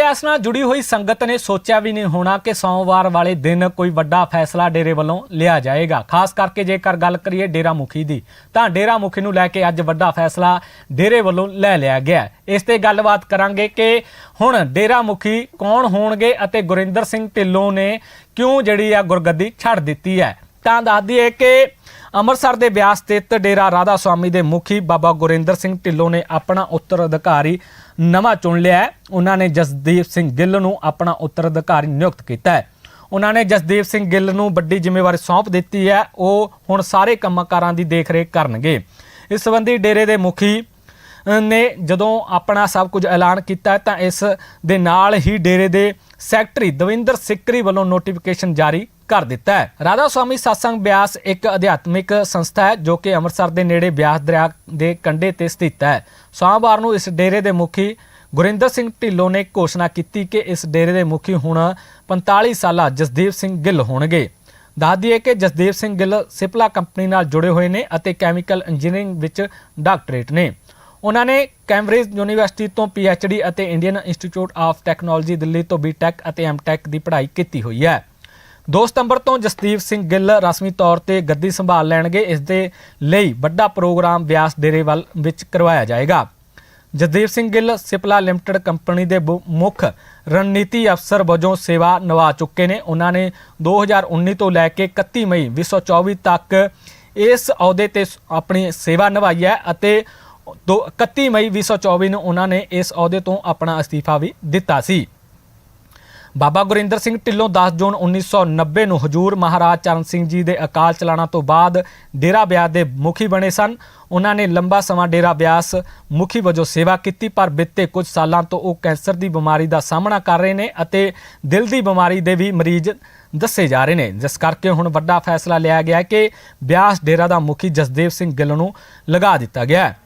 ਇਸ ਨਾਲ ਜੁੜੀ ਹੋਈ ਸੰਗਤ ਨੇ ਸੋਚਿਆ ਵੀ ਨਹੀਂ ਹੋਣਾ ਕਿ ਸੋਮਵਾਰ ਵਾਲੇ ਦਿਨ ਕੋਈ ਵੱਡਾ ਫੈਸਲਾ ਡੇਰੇ ਵੱਲੋਂ ਲਿਆ ਜਾਏਗਾ। ਖਾਸ ਕਰਕੇ ਜੇਕਰ ਗੱਲ ਕਰੀਏ ਡੇਰਾ ਮੁਖੀ ਦੀ, ਤਾਂ ਡੇਰਾ ਮੁਖੀ ਨੂੰ ਲੈ ਕੇ ਅੱਜ ਵੱਡਾ ਫੈਸਲਾ ਡੇਰੇ ਵੱਲੋਂ ਲੈ ਲਿਆ ਗਿਆ ਇਸ ਤੇ ਗੱਲਬਾਤ ਕਰਾਂਗੇ ਕਿ ਹੁਣ ਡੇਰਾ ਮੁਖੀ ਕੌਣ ਹੋਣਗੇ ਅਤੇ ਗੁਰਿੰਦਰ ਸਿੰਘ ਢਿੱਲੋਂ ਨੇ ਕਿਉਂ ਜਿਹੜੀ ਆ ਗੁਰਗੱਦੀ ਛੱਡ ਦਿੱਤੀ ਹੈ। ਤਾਂ ਦੱਸ ਦਈਏ ਕਿ ਅੰਮ੍ਰਿਤਸਰ ਦੇ ਬਿਆਸ ਸਥਿਤ ਡੇਰਾ ਰਾਧਾ ਸੁਆਮੀ ਦੇ ਮੁਖੀ ਬਾਬਾ ਗੁਰਿੰਦਰ ਸਿੰਘ ਢਿੱਲੋਂ ਨੇ ਆਪਣਾ ਉੱਤਰ ਅਧਿਕਾਰੀ ਨਵਾਂ ਚੁਣ ਲਿਆ ਹੈ। ਉਹਨਾਂ ਨੇ ਜਸਦੀਪ ਸਿੰਘ ਗਿੱਲ ਨੂੰ ਆਪਣਾ ਉੱਤਰ ਅਧਿਕਾਰੀ ਨਿਯੁਕਤ ਕੀਤਾ ਹੈ। ਉਹਨਾਂ ਨੇ ਜਸਦੀਪ ਸਿੰਘ ਗਿੱਲ ਨੂੰ ਵੱਡੀ ਜ਼ਿੰਮੇਵਾਰੀ ਸੌਂਪ ਦਿੱਤੀ ਹੈ। ਉਹ ਹੁਣ ਸਾਰੇ ਕੰਮਕਾਰਾਂ ਦੀ ਦੇਖਰੇਖ ਕਰਨਗੇ। ਇਸ ਸੰਬੰਧੀ ਡੇਰੇ ਦੇ ਮੁਖੀ ਨੇ ਜਦੋਂ ਆਪਣਾ ਸਭ ਕੁਝ ਐਲਾਨ ਕੀਤਾ ਤਾਂ ਇਸ ਦੇ ਨਾਲ ਹੀ ਡੇਰੇ ਦੇ ਸੈਕਟਰੀ ਦਵਿੰਦਰ ਸਿੱਕਰੀ ਵੱਲੋਂ ਨੋਟੀਫਿਕੇਸ਼ਨ ਜਾਰੀ ਕਰ ਦਿੱਤਾ ਹੈ। ਰਾਧਾ ਸੁਆਮੀ satsang ਬਿਆਸ ਇੱਕ ਅਧਿਆਤਮਿਕ ਸੰਸਥਾ ਹੈ ਜੋ ਕਿ ਅੰਮ੍ਰਿਤਸਰ ਦੇ ਨੇੜੇ ਬਿਆਸ ਦਰਿਆ ਦੇ ਕੰਢੇ ਤੇ ਸਥਿਤ ਹੈ। ਸੋਮਵਾਰ ਨੂੰ ਇਸ ਡੇਰੇ ਦੇ ਮੁਖੀ ਗੁਰਿੰਦਰ ਸਿੰਘ ਢਿੱਲੋਂ ਨੇ ਘੋਸ਼ਣਾ ਕੀਤੀ ਕਿ ਇਸ ਡੇਰੇ ਦੇ ਮੁਖੀ ਹੁਣ 45 ਸਾਲਾ ਜਸਦੀਪ ਸਿੰਘ ਗਿੱਲ ਹੋਣਗੇ। ਦੱਸ ਦਈਏ ਕਿ ਜਸਦੀਪ ਸਿੰਘ ਗਿੱਲ ਸਿਪਲਾ ਕੰਪਨੀ ਨਾਲ ਜੁੜੇ ਹੋਏ ਨੇ ਅਤੇ ਕੈਮੀਕਲ ਇੰਜੀਨੀਅਰਿੰਗ ਵਿੱਚ ਡਾਕਟਰੇਟ ਨੇ। ਉਹਨਾਂ ਨੇ ਕੈਂਬਰਿਜ ਯੂਨੀਵਰਸਿਟੀ ਤੋਂ ਡੀ ਅਤੇ Indian Institute of Technology Delhi ਤੋਂ ਬੀਟੈਕ ਅਤੇ ਐਮਟੈਕ ਦੀ ਪੜ੍ਹਾਈ ਕੀਤੀ ਹੋਈ ਹੈ। 2 ਸਤੰਬਰ ਤੋਂ ਜਸਦੀਪ ਸਿੰਘ ਗਿੱਲ ਰਸਮੀ ਤੌਰ ਤੇ ਗੱਦੀ ਸੰਭਾਲ ਲੈਣਗੇ, ਇਸ ਦੇ ਲਈ ਵੱਡਾ ਪ੍ਰੋਗਰਾਮ ਵਿਆਸ ਡੇਰੇ ਵੱਲ ਵਿੱਚ ਕਰਵਾਇਆ ਜਾਏਗਾ। ਜਸਦੀਪ ਸਿੰਘ ਗਿੱਲ ਸਿਪਲਾ ਲਿਮਟਿਡ ਕੰਪਨੀ ਦੇ ਬੁ- ਮੁੱਖ ਰਣਨੀਤੀ ਅਫਸਰ ਵਜੋਂ ਸੇਵਾ ਨਿਭਾ ਚੁੱਕੇ ਨੇ। ਉਹਨਾਂ ਨੇ 2019 ਤੋਂ ਲੈ ਕੇ 31 ਮਈ 2024 ਤੱਕ ਇਸ ਅਹੁਦੇ ਤੇ ਸ- ਆਪਣੀ ਸੇਵਾ ਨਿਭਾਈ ਹੈ ਅਤੇ ਦੋ- 31 ਮਈ 2024 ਨੂੰ ਉਹਨਾਂ ਨੇ ਇਸ ਅਹੁਦੇ ਤੋਂ ਆਪਣਾ ਅਸਤੀਫਾ ਵੀ ਦਿੱਤਾ ਸੀ। ਬਾਬਾ ਗੁਰਿੰਦਰ ਸਿੰਘ ਢਿੱਲੋਂ 10 ਜੂਨ 1990 ਨੂੰ ਹਜੂਰ ਮਹਾਰਾਜ ਚਰਨ ਸਿੰਘ ਜੀ ਦੇ ਅਕਾਲ ਚਲਾਣਾ ਤੋਂ ਬਾਅਦ ਡੇਰਾ ਬਿਆਸ ਦੇ ਮੁਖੀ ਬਣੇ ਸਨ। ਉਹਨਾਂ ਨੇ ਲੰਬਾ ਸਮਾਂ ਡੇਰਾ ਬਿਆਸ ਮੁਖੀ ਵਜੋਂ ਸੇਵਾ ਕੀਤੀ, ਪਰ ਬੀਤੇ ਕੁਝ ਸਾਲਾਂ ਤੋਂ ਉਹ ਕੈਂਸਰ ਦੀ ਬਿਮਾਰੀ ਦਾ ਸਾਹਮਣਾ ਕਰ ਰਹੇ ਨੇ ਅਤੇ ਦਿਲ ਦੀ ਬਿਮਾਰੀ ਦੇ ਵੀ ਮਰੀਜ਼ ਦੱਸੇ ਜਾ ਰਹੇ ਨੇ। ਜਿਸ ਕਰਕੇ ਹੁਣ ਵੱਡਾ ਫੈਸਲਾ ਲਿਆ ਗਿਆ ਕਿ ਬਿਆਸ ਡੇਰਾ ਦਾ ਮੁਖੀ ਜਸਦੇਵ ਸਿੰਘ ਗਿੱਲ ਨੂੰ ਲਗਾ ਦਿੱਤਾ ਗਿਆ ਹੈ।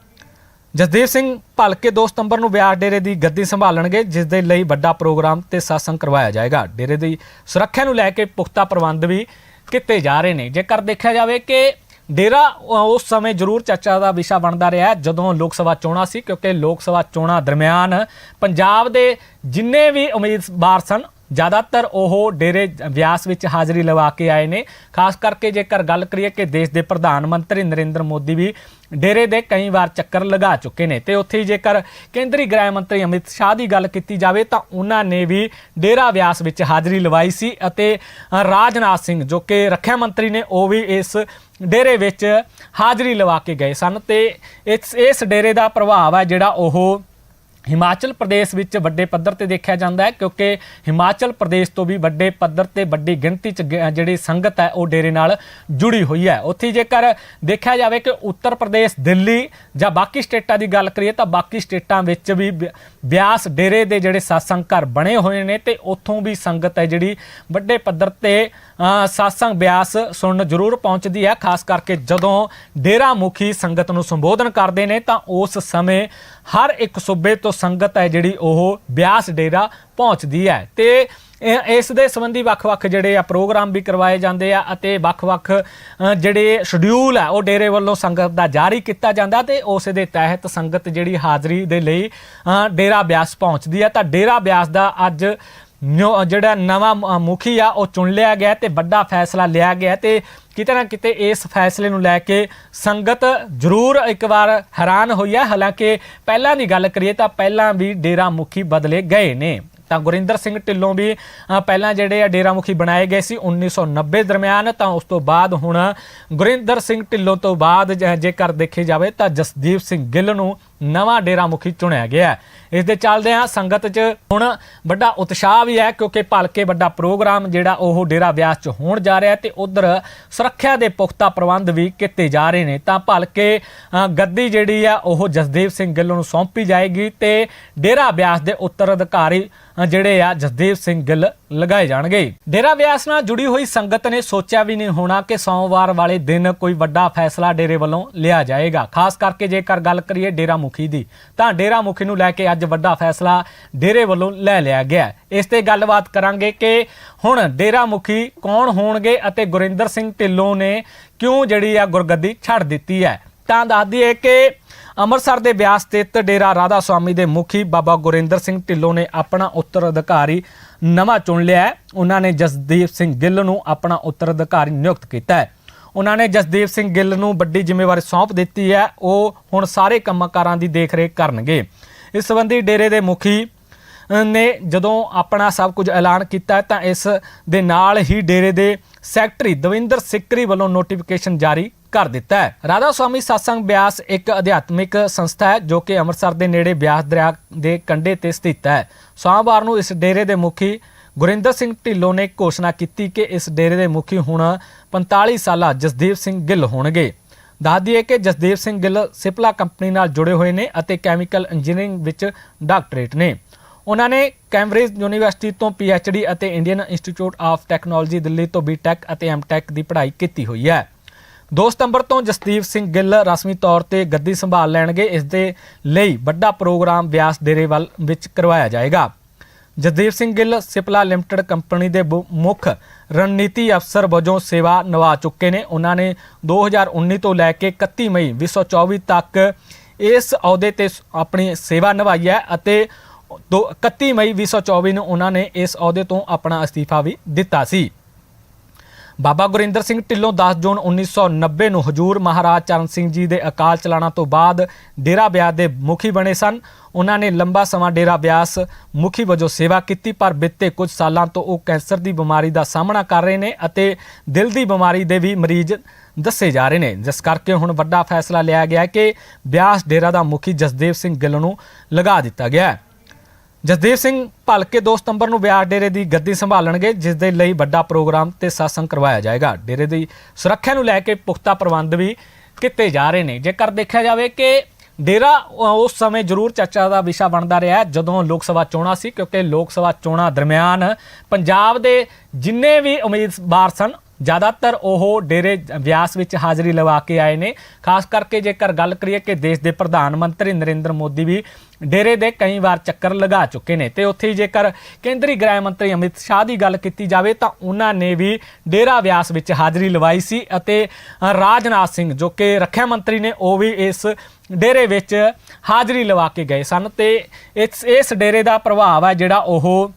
ਜਸਦੀਪ ਸਿੰਘ ਭਲਕੇ 2 ਸਤੰਬਰ ਨੂੰ ਬਿਆਸ ਡੇਰੇ ਦੀ ਗੱਦੀ ਸੰਭਾਲਣਗੇ, ਜਿਸ ਦੇ ਲਈ ਵੱਡਾ ਪ੍ਰੋਗਰਾਮ ਤੇ satsang ਕਰਵਾਇਆ ਜਾਏਗਾ। ਡੇਰੇ ਦੀ ਸੁਰੱਖਿਆ ਨੂੰ ਲੈ ਕੇ ਪੁਖਤਾ ਪ੍ਰਬੰਧ ਵੀ ਕੀਤੇ ਜਾ ਰਹੇ ਨੇ। ਜੇਕਰ ਦੇਖਿਆ ਜਾਵੇ ਕਿ ਡੇਰਾ ਉਸ ਸਮੇਂ ਜ਼ਰੂਰ ਚਰਚਾ ਦਾ ਵਿਸ਼ਾ ਬਣਦਾ ਰਿਹਾ, ਜਦੋਂ ਲੋਕ ਸਭਾ ਚੋਣਾਂ ਸੀ, ਕਿਉਂਕਿ ਲੋਕ ਸਭਾ ਚੋਣਾਂ ਦਰਮਿਆਨ ਪੰਜਾਬ ਦੇ ਜਿੰਨੇ ਵੀ ਉਮੀਦਵਾਰ ਸਨ ਜ਼ਿਆਦਾਤਰ ਉਹ ਡੇਰੇ ਵਿਆਸ ਵਿੱਚ ਹਾਜ਼ਰੀ ਲਵਾ ਕੇ ਆਏ ਨੇ। ਖਾਸ ਕਰਕੇ ਜੇਕਰ ਗੱਲ ਕਰੀਏ ਕਿ ਦੇਸ਼ ਦੇ ਪ੍ਰਧਾਨ ਮੰਤਰੀ ਨਰਿੰਦਰ ਮੋਦੀ ਵੀ ਡੇਰੇ ਦੇ ਕਈ ਵਾਰ ਚੱਕਰ ਲਗਾ ਚੁੱਕੇ ਨੇ ਤੇ ਉੱਥੇ ਹੀ ਜੇਕਰ ਕੇਂਦਰੀ ਗ੍ਰਹਿ ਮੰਤਰੀ ਅਮਿਤ ਸ਼ਾਹ ਦੀ ਗੱਲ ਕੀਤੀ ਜਾਵੇ ਤਾਂ ਉਹਨਾਂ ਨੇ ਵੀ ਡੇਰਾ ਵਿਆਸ ਵਿੱਚ ਹਾਜ਼ਰੀ ਲਵਾਈ ਸੀ ਅਤੇ ਰਾਜਨਾਥ ਸਿੰਘ ਜੋ ਕਿ ਰੱਖਿਆ ਮੰਤਰੀ ਨੇ, ਉਹ ਵੀ ਇਸ ਡੇਰੇ ਵਿੱਚ ਹਾਜ਼ਰੀ ਲਵਾ ਕੇ ਗਏ ਸਨ ਤੇ ਇਸ ਇਸ ਡੇਰੇ ਦਾ ਪ੍ਰਭਾਵ ਹੈ ਜਿਹੜਾ ਉਹ ਹਿਮਾਚਲ ਪ੍ਰਦੇਸ਼ ਵਿੱਚ ਵੱਡੇ ਪੱਧਰ ਤੇ ਦੇਖਿਆ ਜਾਂਦਾ ਹੈ ਕਿਉਂਕਿ ਹਿਮਾਚਲ ਪ੍ਰਦੇਸ਼ ਤੋਂ ਵੀ ਵੱਡੇ ਪੱਧਰ ਤੇ ਵੱਡੀ ਗਿਣਤੀ ਚ ਗ- ਜਿਹੜੀ ਸੰਗਤ ਹੈ ਉਹ ਡੇਰੇ ਨਾਲ ਜੁੜੀ ਹੋਈ ਹੈ। ਉੱਥੇ ਜੇਕਰ ਦੇਖਿਆ ਜਾਵੇ ਕਿ ਉੱਤਰ ਪ੍ਰਦੇਸ਼ ਦਿੱਲੀ ਜਾਂ ਬਾਕੀ ਸਟੇਟਾਂ ਦੀ ਗੱਲ ਕਰੀਏ ਤਾਂ ਬਾਕੀ ਸਟੇਟਾਂ ਵਿੱਚ ਵੀ ਬਿ- ਬਿਆਸ ਡੇਰੇ ਦੇ ਜਿਹੜੇ satsang ਘਰ ਬਣੇ ਹੋਏ ਨੇ ਤੇ ਉੱਥੋਂ ਵੀ ਸੰਗਤ ਹੈ ਜਿਹੜੀ ਵੱਡੇ ਪੱਧਰ ਤੇ ਅ, ਬਿਆਸ ਸੁਣਨ ਜ਼ਰੂਰ ਪਹੁੰਚਦੀ ਹੈ। ਖਾਸ ਕਰਕੇ ਜਦੋਂ ਡੇਰਾ ਮੁਖੀ ਸੰਗਤ ਨੂੰ ਸੰਬੋਧਨ ਕਰਦੇ ਨੇ ਤਾਂ ਉਸ ਸਮੇਂ ਹਰ ਇੱਕ ਸੂਬੇ ਤੋਂ ਸੰਗਤ ਹੈ ਜਿਹੜੀ ਉਹ ਬਿਆਸ ਡੇਰਾ ਪਹੁੰਚਦੀ ਹੈ ਤੇ ਇਸ ਦੇ ਸੰਬੰਧੀ ਵੱਖ-ਵੱਖ ਜਿਹੜੇ ਆ ਪ੍ਰੋਗਰਾਮ ਵੀ ਕਰਵਾਏ ਜਾਂਦੇ ਆ ਅਤੇ ਵੱਖ-ਵੱਖ ਜਿਹੜੇ ਸ਼ਡਿਊਲ ਆ, ਉਹ ਡੇਰੇ ਵੱਲੋਂ ਸੰਗਤ ਦਾ ਜਾਰੀ ਕੀਤਾ ਜਾਂਦਾ ਤੇ ਉਸ ਦੇ ਤਹਿਤ ਸੰਗਤ ਜਿਹੜੀ ਹਾਜ਼ਰੀ ਦੇ ਲਈ ਡੇਰਾ ਬਿਆਸ ਪਹੁੰਚਦੀ ਆ ਤਾਂ ਡੇਰਾ ਬਿਆਸ ਦਾ ਅੱਜ ਜਿਹੜਾ ਨਵਾਂ ਮੁਖੀ ਆ, ਉਹ ਚੁਣ ਲਿਆ ਗਿਆ ਤੇ ਵੱਡਾ ਫੈਸਲਾ ਲਿਆ ਗਿਆ ਤੇ ਕਿਤੇ ਨਾ ਕਿਤੇ ਇਸ ਫੈਸਲੇ ਨੂੰ ਲੈ ਕੇ ਸੰਗਤ ਜ਼ਰੂਰ ਇੱਕ ਵਾਰ ਹੈਰਾਨ ਹੋਈ ਹੈ ਹਾਲਾਂਕਿ ਪਹਿਲਾਂ ਦੀ ਗੱਲ ਕਰੀਏ ਤਾਂ ਪਹਿਲਾਂ ਵੀ ਡੇਰਾ ਮੁਖੀ ਬਦਲੇ ਗਏ ਨੇ। ਤਾਂ ਗੁਰਿੰਦਰ ਸਿੰਘ ਢਿੱਲੋਂ ਵੀ ਪਹਿਲਾਂ ਜਿਹੜੇ ਆ ਡੇਰਾ ਮੁਖੀ ਬਣਾਏ ਗਏ ਸੀ 1990 ਦਰਮਿਆਨ, ਤਾਂ ਉਸ ਤੋਂ ਬਾਅਦ ਹੁਣ ਗੁਰਿੰਦਰ ਸਿੰਘ ਢਿੱਲੋਂ ਤੋਂ ਬਾਅਦ, ਜ- ਜੇਕਰ ਦੇਖੇ ਜਾਵੇ ਤਾਂ ਜਸਦੀਪ ਸਿੰਘ ਗਿੱਲ ਨੂੰ ਨਵਾਂ ਡੇਰਾ ਮੁਖੀ ਚੁਣਿਆ ਗਿਆ ਹੈ। ਇਸ ਦੇ ਚੱਲਦੇ ਆ ਸੰਗਤ 'ਚ ਹੁਣ ਵੱਡਾ ਉਤਸ਼ਾਹ ਵੀ ਹੈ ਕਿਉਂਕਿ ਭਲਕੇ ਵੱਡਾ ਪ੍ਰੋਗਰਾਮ ਜਿਹੜਾ ਉਹ ਡੇਰਾ ਵਿਆਸ 'ਚ ਹੋਣ ਜਾ ਰਿਹਾ ਹੈ ਤੇ ਉਧਰ ਸੁਰੱਖਿਆ ਦੇ ਪੁਖਤਾ ਪ੍ਰਬੰਧ ਵੀ ਕੀਤੇ ਜਾ ਰਹੇ ਨੇ। ਤਾਂ ਭਲਕੇ ਗੱਦੀ ਜਿਹੜੀ ਆ, ਉਹ ਜਸਦੇਵ ਸਿੰਘ ਗਿੱਲ ਨੂੰ ਸੌਂਪੀ ਜਾਏਗੀ ਤੇ ਡੇਰਾ ਵਿਆਸ ਦੇ ਉੱਤਰ ਅਧਿਕਾਰੀ ਜਿਹੜੇ ਆ, ਜਸਦੇਵ ਸਿੰਘ ਗਿੱਲ ਲਗਾਏ ਜਾਣਗੇ। ਡੇਰਾ ਵਿਆਸ ਨਾਲ ਜੁੜੀ ਹੋਈ ਸੰਗਤ ਨੇ ਸੋਚਿਆ ਵੀ ਨਹੀਂ ਹੋਣਾ ਕਿ ਸੋਮਵਾਰ ਵਾਲੇ ਦਿਨ ਕੋਈ ਵੱਡਾ ਫੈਸਲਾ ਡੇਰੇ ਵੱਲੋਂ ਲਿਆ ਜਾਏਗਾ। ਖਾਸ ਕਰਕੇ ਜੇਕਰ ਗੱਲ ਕਰੀਏ ਡੇਰਾ ਮੁਖੀ ਦੀ। ਤਾਂ ਡੇਰਾ ਮੁਖੀ ਨੂੰ ਲੈ ਕੇ ਅੱਜ ਵੱਡਾ ਫੈਸਲਾ ਡੇਰੇ ਵੱਲੋਂ ਲੈ ਲਿਆ ਗਿਆ ਇਸ ਤੇ ਗੱਲਬਾਤ ਕਰਾਂਗੇ ਕਿ ਹੁਣ ਡੇਰਾ ਮੁਖੀ ਕੌਣ ਹੋਣਗੇ ਅਤੇ ਗੁਰਿੰਦਰ ਸਿੰਘ ਢਿੱਲੋਂ ਨੇ ਕਿਉਂ ਜਿਹੜੀ ਆ ਗੁਰਗੱਦੀ ਛੱਡ ਦਿੱਤੀ ਹੈ। ਤਾਂ ਦੱਸ ਦਈਏ ਕਿ ਅੰਮ੍ਰਿਤਸਰ ਦੇ ਬਿਆਸ ਸਥਿਤ ਡੇਰਾ ਰਾਧਾ ਸੁਆਮੀ ਦੇ ਮੁਖੀ ਬਾਬਾ ਗੁਰਿੰਦਰ ਸਿੰਘ ਢਿੱਲੋਂ ਨੇ ਆਪਣਾ ਉੱਤਰਾਧਿਕਾਰੀ ਨਵਾਂ ਚੁਣ ਲਿਆ ਹੈ। ਉਹਨਾਂ ਨੇ ਜਸਦੀਪ ਸਿੰਘ ਗਿੱਲ ਨੂੰ ਆਪਣਾ ਉੱਤਰਾਧਿਕਾਰੀ ਨਿਯੁਕਤ ਕੀਤਾ ਹੈ। ਉਹਨਾਂ ਨੇ ਜਸਦੀਪ ਸਿੰਘ ਗਿੱਲ ਨੂੰ ਵੱਡੀ ਜ਼ਿੰਮੇਵਾਰੀ ਸੌਂਪ ਦਿੱਤੀ ਹੈ। ਉਹ ਹੁਣ ਸਾਰੇ ਕੰਮਕਾਰਾਂ ਦੀ ਦੇਖਰੇਖ ਕਰਨਗੇ। ਇਸ ਸੰਬੰਧੀ ਡੇਰੇ ਦੇ ਮੁਖੀ ਨੇ ਜਦੋਂ ਆਪਣਾ ਸਭ ਕੁਝ ਐਲਾਨ ਕੀਤਾ ਤਾਂ ਇਸ ਦੇ ਨਾਲ ਹੀ ਡੇਰੇ ਦੇ ਸੈਕਟਰੀ ਦਵਿੰਦਰ ਸਿੱਕਰੀ ਵੱਲੋਂ ਨੋਟੀਫਿਕੇਸ਼ਨ ਜਾਰੀ ਕਰ ਦਿੱਤਾ ਹੈ। ਰਾਧਾ ਸੁਆਮੀ satsang ਬਿਆਸ ਇੱਕ ਅਧਿਆਤਮਿਕ ਸੰਸਥਾ ਹੈ ਜੋ ਕਿ ਅੰਮ੍ਰਿਤਸਰ ਦੇ ਨੇੜੇ ਬਿਆਸ ਦਰਿਆ ਦੇ ਕੰਢੇ ਤੇ ਸਥਿਤ ਹੈ। ਸੋਮਵਾਰ ਨੂੰ ਇਸ ਡੇਰੇ ਦੇ ਮੁਖੀ ਗੁਰਿੰਦਰ ਸਿੰਘ ਢਿੱਲੋਂ ਨੇ ਘੋਸ਼ਣਾ ਕੀਤੀ ਕਿ ਇਸ ਡੇਰੇ ਦੇ ਮੁਖੀ ਹੁਣ 45 ਸਾਲਾ ਜਸਦੀਪ ਸਿੰਘ ਗਿੱਲ ਹੋਣਗੇ। ਦੱਸ ਦਈਏ ਕਿ ਜਸਦੀਪ ਸਿੰਘ ਗਿੱਲ ਸਿਪਲਾ ਕੰਪਨੀ ਨਾਲ ਜੁੜੇ ਹੋਏ ਨੇ ਅਤੇ ਕੈਮੀਕਲ ਇੰਜੀਨੀਅਰਿੰਗ ਵਿੱਚ ਡਾਕਟਰੇਟ ਨੇ। ਉਹਨਾਂ ਨੇ ਕੈਂਬਰਿਜ ਯੂਨੀਵਰਸਿਟੀ ਤੋਂ ਡੀ ਅਤੇ Indian Institute of Technology Delhi ਤੋਂ ਬੀਟੈਕ ਅਤੇ ਐਮਟੈਕ ਦੀ ਪੜ੍ਹਾਈ ਕੀਤੀ ਹੋਈ ਹੈ। 2 ਸਤੰਬਰ ਤੋਂ ਜਸਦੀਪ ਸਿੰਘ ਗਿੱਲ ਰਸਮੀ ਤੌਰ ਤੇ ਗੱਦੀ ਸੰਭਾਲ ਲੈਣਗੇ। ਇਸ ਦੇ ਲਈ ਵੱਡਾ ਪ੍ਰੋਗਰਾਮ ਬਿਆਸ ਡੇਰੇ ਵੱਲ ਵਿੱਚ ਕਰਵਾਇਆ ਜਾਏਗਾ। ਜਗਦੀਪ ਸਿੰਘ ਗਿੱਲ ਸਿਪਲਾ ਲਿਮਟਿਡ ਕੰਪਨੀ ਦੇ ਬੁ- ਮੁੱਖ ਰਣਨੀਤੀ ਅਫਸਰ ਵਜੋਂ ਸੇਵਾ ਨਿਭਾ ਚੁੱਕੇ ਨੇ। ਉਹਨਾਂ ਨੇ 2019 ਤੋਂ ਲੈ ਕੇ 31 ਮਈ 2024 ਤੱਕ ਇਸ ਅਹੁਦੇ ਤੇ ਸ- ਆਪਣੀ ਸੇਵਾ ਨਿਭਾਈ ਹੈ ਅਤੇ ਦੋ- 31 ਮਈ 2024 ਨੂੰ ਉਹਨਾਂ ਨੇ ਇਸ ਅਹੁਦੇ ਤੋਂ ਆਪਣਾ ਅਸਤੀਫਾ ਵੀ ਦਿੱਤਾ ਸੀ। ਬਾਬਾ ਗੁਰਿੰਦਰ ਸਿੰਘ ਢਿੱਲੋਂ 10 ਜੂਨ 1990 ਨੂੰ ਹਜੂਰ ਮਹਾਰਾਜ ਚਰਨ ਸਿੰਘ ਜੀ ਦੇ ਅਕਾਲ ਚਲਾਣਾ ਤੋਂ ਬਾਅਦ ਡੇਰਾ ਬਿਆਸ ਦੇ ਮੁਖੀ ਬਣੇ ਸਨ। ਉਹਨਾਂ ਨੇ ਲੰਬਾ ਸਮਾਂ ਡੇਰਾ ਬਿਆਸ ਮੁਖੀ ਵਜੋਂ ਸੇਵਾ ਕੀਤੀ, ਪਰ ਬੀਤੇ ਕੁਝ ਸਾਲਾਂ ਤੋਂ ਉਹ ਕੈਂਸਰ ਦੀ ਬਿਮਾਰੀ ਦਾ ਸਾਹਮਣਾ ਕਰ ਰਹੇ ਨੇ ਅਤੇ ਦਿਲ ਦੀ ਬਿਮਾਰੀ ਦੇ ਵੀ ਮਰੀਜ਼ ਦੱਸੇ ਜਾ ਰਹੇ ਨੇ। ਜਿਸ ਕਰਕੇ ਹੁਣ ਵੱਡਾ ਫੈਸਲਾ ਲਿਆ ਗਿਆ ਕਿ ਬਿਆਸ ਡੇਰਾ ਦਾ ਮੁਖੀ ਜਸਦੇਵ ਸਿੰਘ ਗਿੱਲ ਨੂੰ ਲਗਾ ਦਿੱਤਾ ਗਿਆ ਹੈ। ਜਸਦੀਪ ਸਿੰਘ ਭਲਕੇ 2 ਸਤੰਬਰ ਨੂੰ ਬਿਆਸ ਡੇਰੇ ਦੀ ਗੱਦੀ ਸੰਭਾਲਣਗੇ, ਜਿਸ ਦੇ ਲਈ ਵੱਡਾ ਪ੍ਰੋਗਰਾਮ ਤੇ satsang ਕਰਵਾਇਆ ਜਾਏਗਾ। ਡੇਰੇ ਦੀ ਸੁਰੱਖਿਆ ਨੂੰ ਲੈ ਕੇ ਪੁਖਤਾ ਪ੍ਰਬੰਧ ਵੀ ਕੀਤੇ ਜਾ ਰਹੇ ਨੇ। ਜੇਕਰ ਦੇਖਿਆ ਜਾਵੇ ਕਿ ਡੇਰਾ ਉਸ ਸਮੇਂ ਜ਼ਰੂਰ ਚਰਚਾ ਦਾ ਵਿਸ਼ਾ ਬਣਦਾ ਰਿਹਾ, ਜਦੋਂ ਲੋਕ ਸਭਾ ਚੋਣਾਂ ਸੀ, ਕਿਉਂਕਿ ਲੋਕ ਸਭਾ ਚੋਣਾਂ ਦਰਮਿਆਨ ਪੰਜਾਬ ਦੇ ਜਿੰਨੇ ਵੀ ਉਮੀਦਵਾਰ ਸਨ ਜ਼ਿਆਦਾਤਰ ਉਹ ਡੇਰੇ ਵਿਆਸ ਵਿੱਚ ਹਾਜ਼ਰੀ ਲਵਾ ਕੇ ਆਏ ਨੇ। ਖਾਸ ਕਰਕੇ ਜੇਕਰ ਗੱਲ ਕਰੀਏ ਕਿ ਦੇਸ਼ ਦੇ ਪ੍ਰਧਾਨ ਮੰਤਰੀ ਨਰਿੰਦਰ ਮੋਦੀ ਵੀ ਡੇਰੇ ਦੇ ਕਈ ਵਾਰ ਚੱਕਰ ਲਗਾ ਚੁੱਕੇ ਨੇ ਤੇ ਉੱਥੇ ਹੀ ਜੇਕਰ ਕੇਂਦਰੀ ਗ੍ਰਹਿ ਮੰਤਰੀ ਅਮਿਤ ਸ਼ਾਹ ਦੀ ਗੱਲ ਕੀਤੀ ਜਾਵੇ ਤਾਂ ਉਹਨਾਂ ਨੇ ਵੀ ਡੇਰਾ ਵਿਆਸ ਵਿੱਚ ਹਾਜ਼ਰੀ ਲਵਾਈ ਸੀ ਅਤੇ ਰਾਜਨਾਥ ਸਿੰਘ ਜੋ ਕਿ ਰੱਖਿਆ ਮੰਤਰੀ ਨੇ, ਉਹ ਵੀ ਇਸ ਡੇਰੇ ਵਿੱਚ ਹਾਜ਼ਰੀ ਲਵਾ ਕੇ ਗਏ ਸਨ ਤੇ ਇਸ ਇਸ ਡੇਰੇ ਦਾ ਪ੍ਰਭਾਵ ਹੈ ਜਿਹੜਾ ਉਹ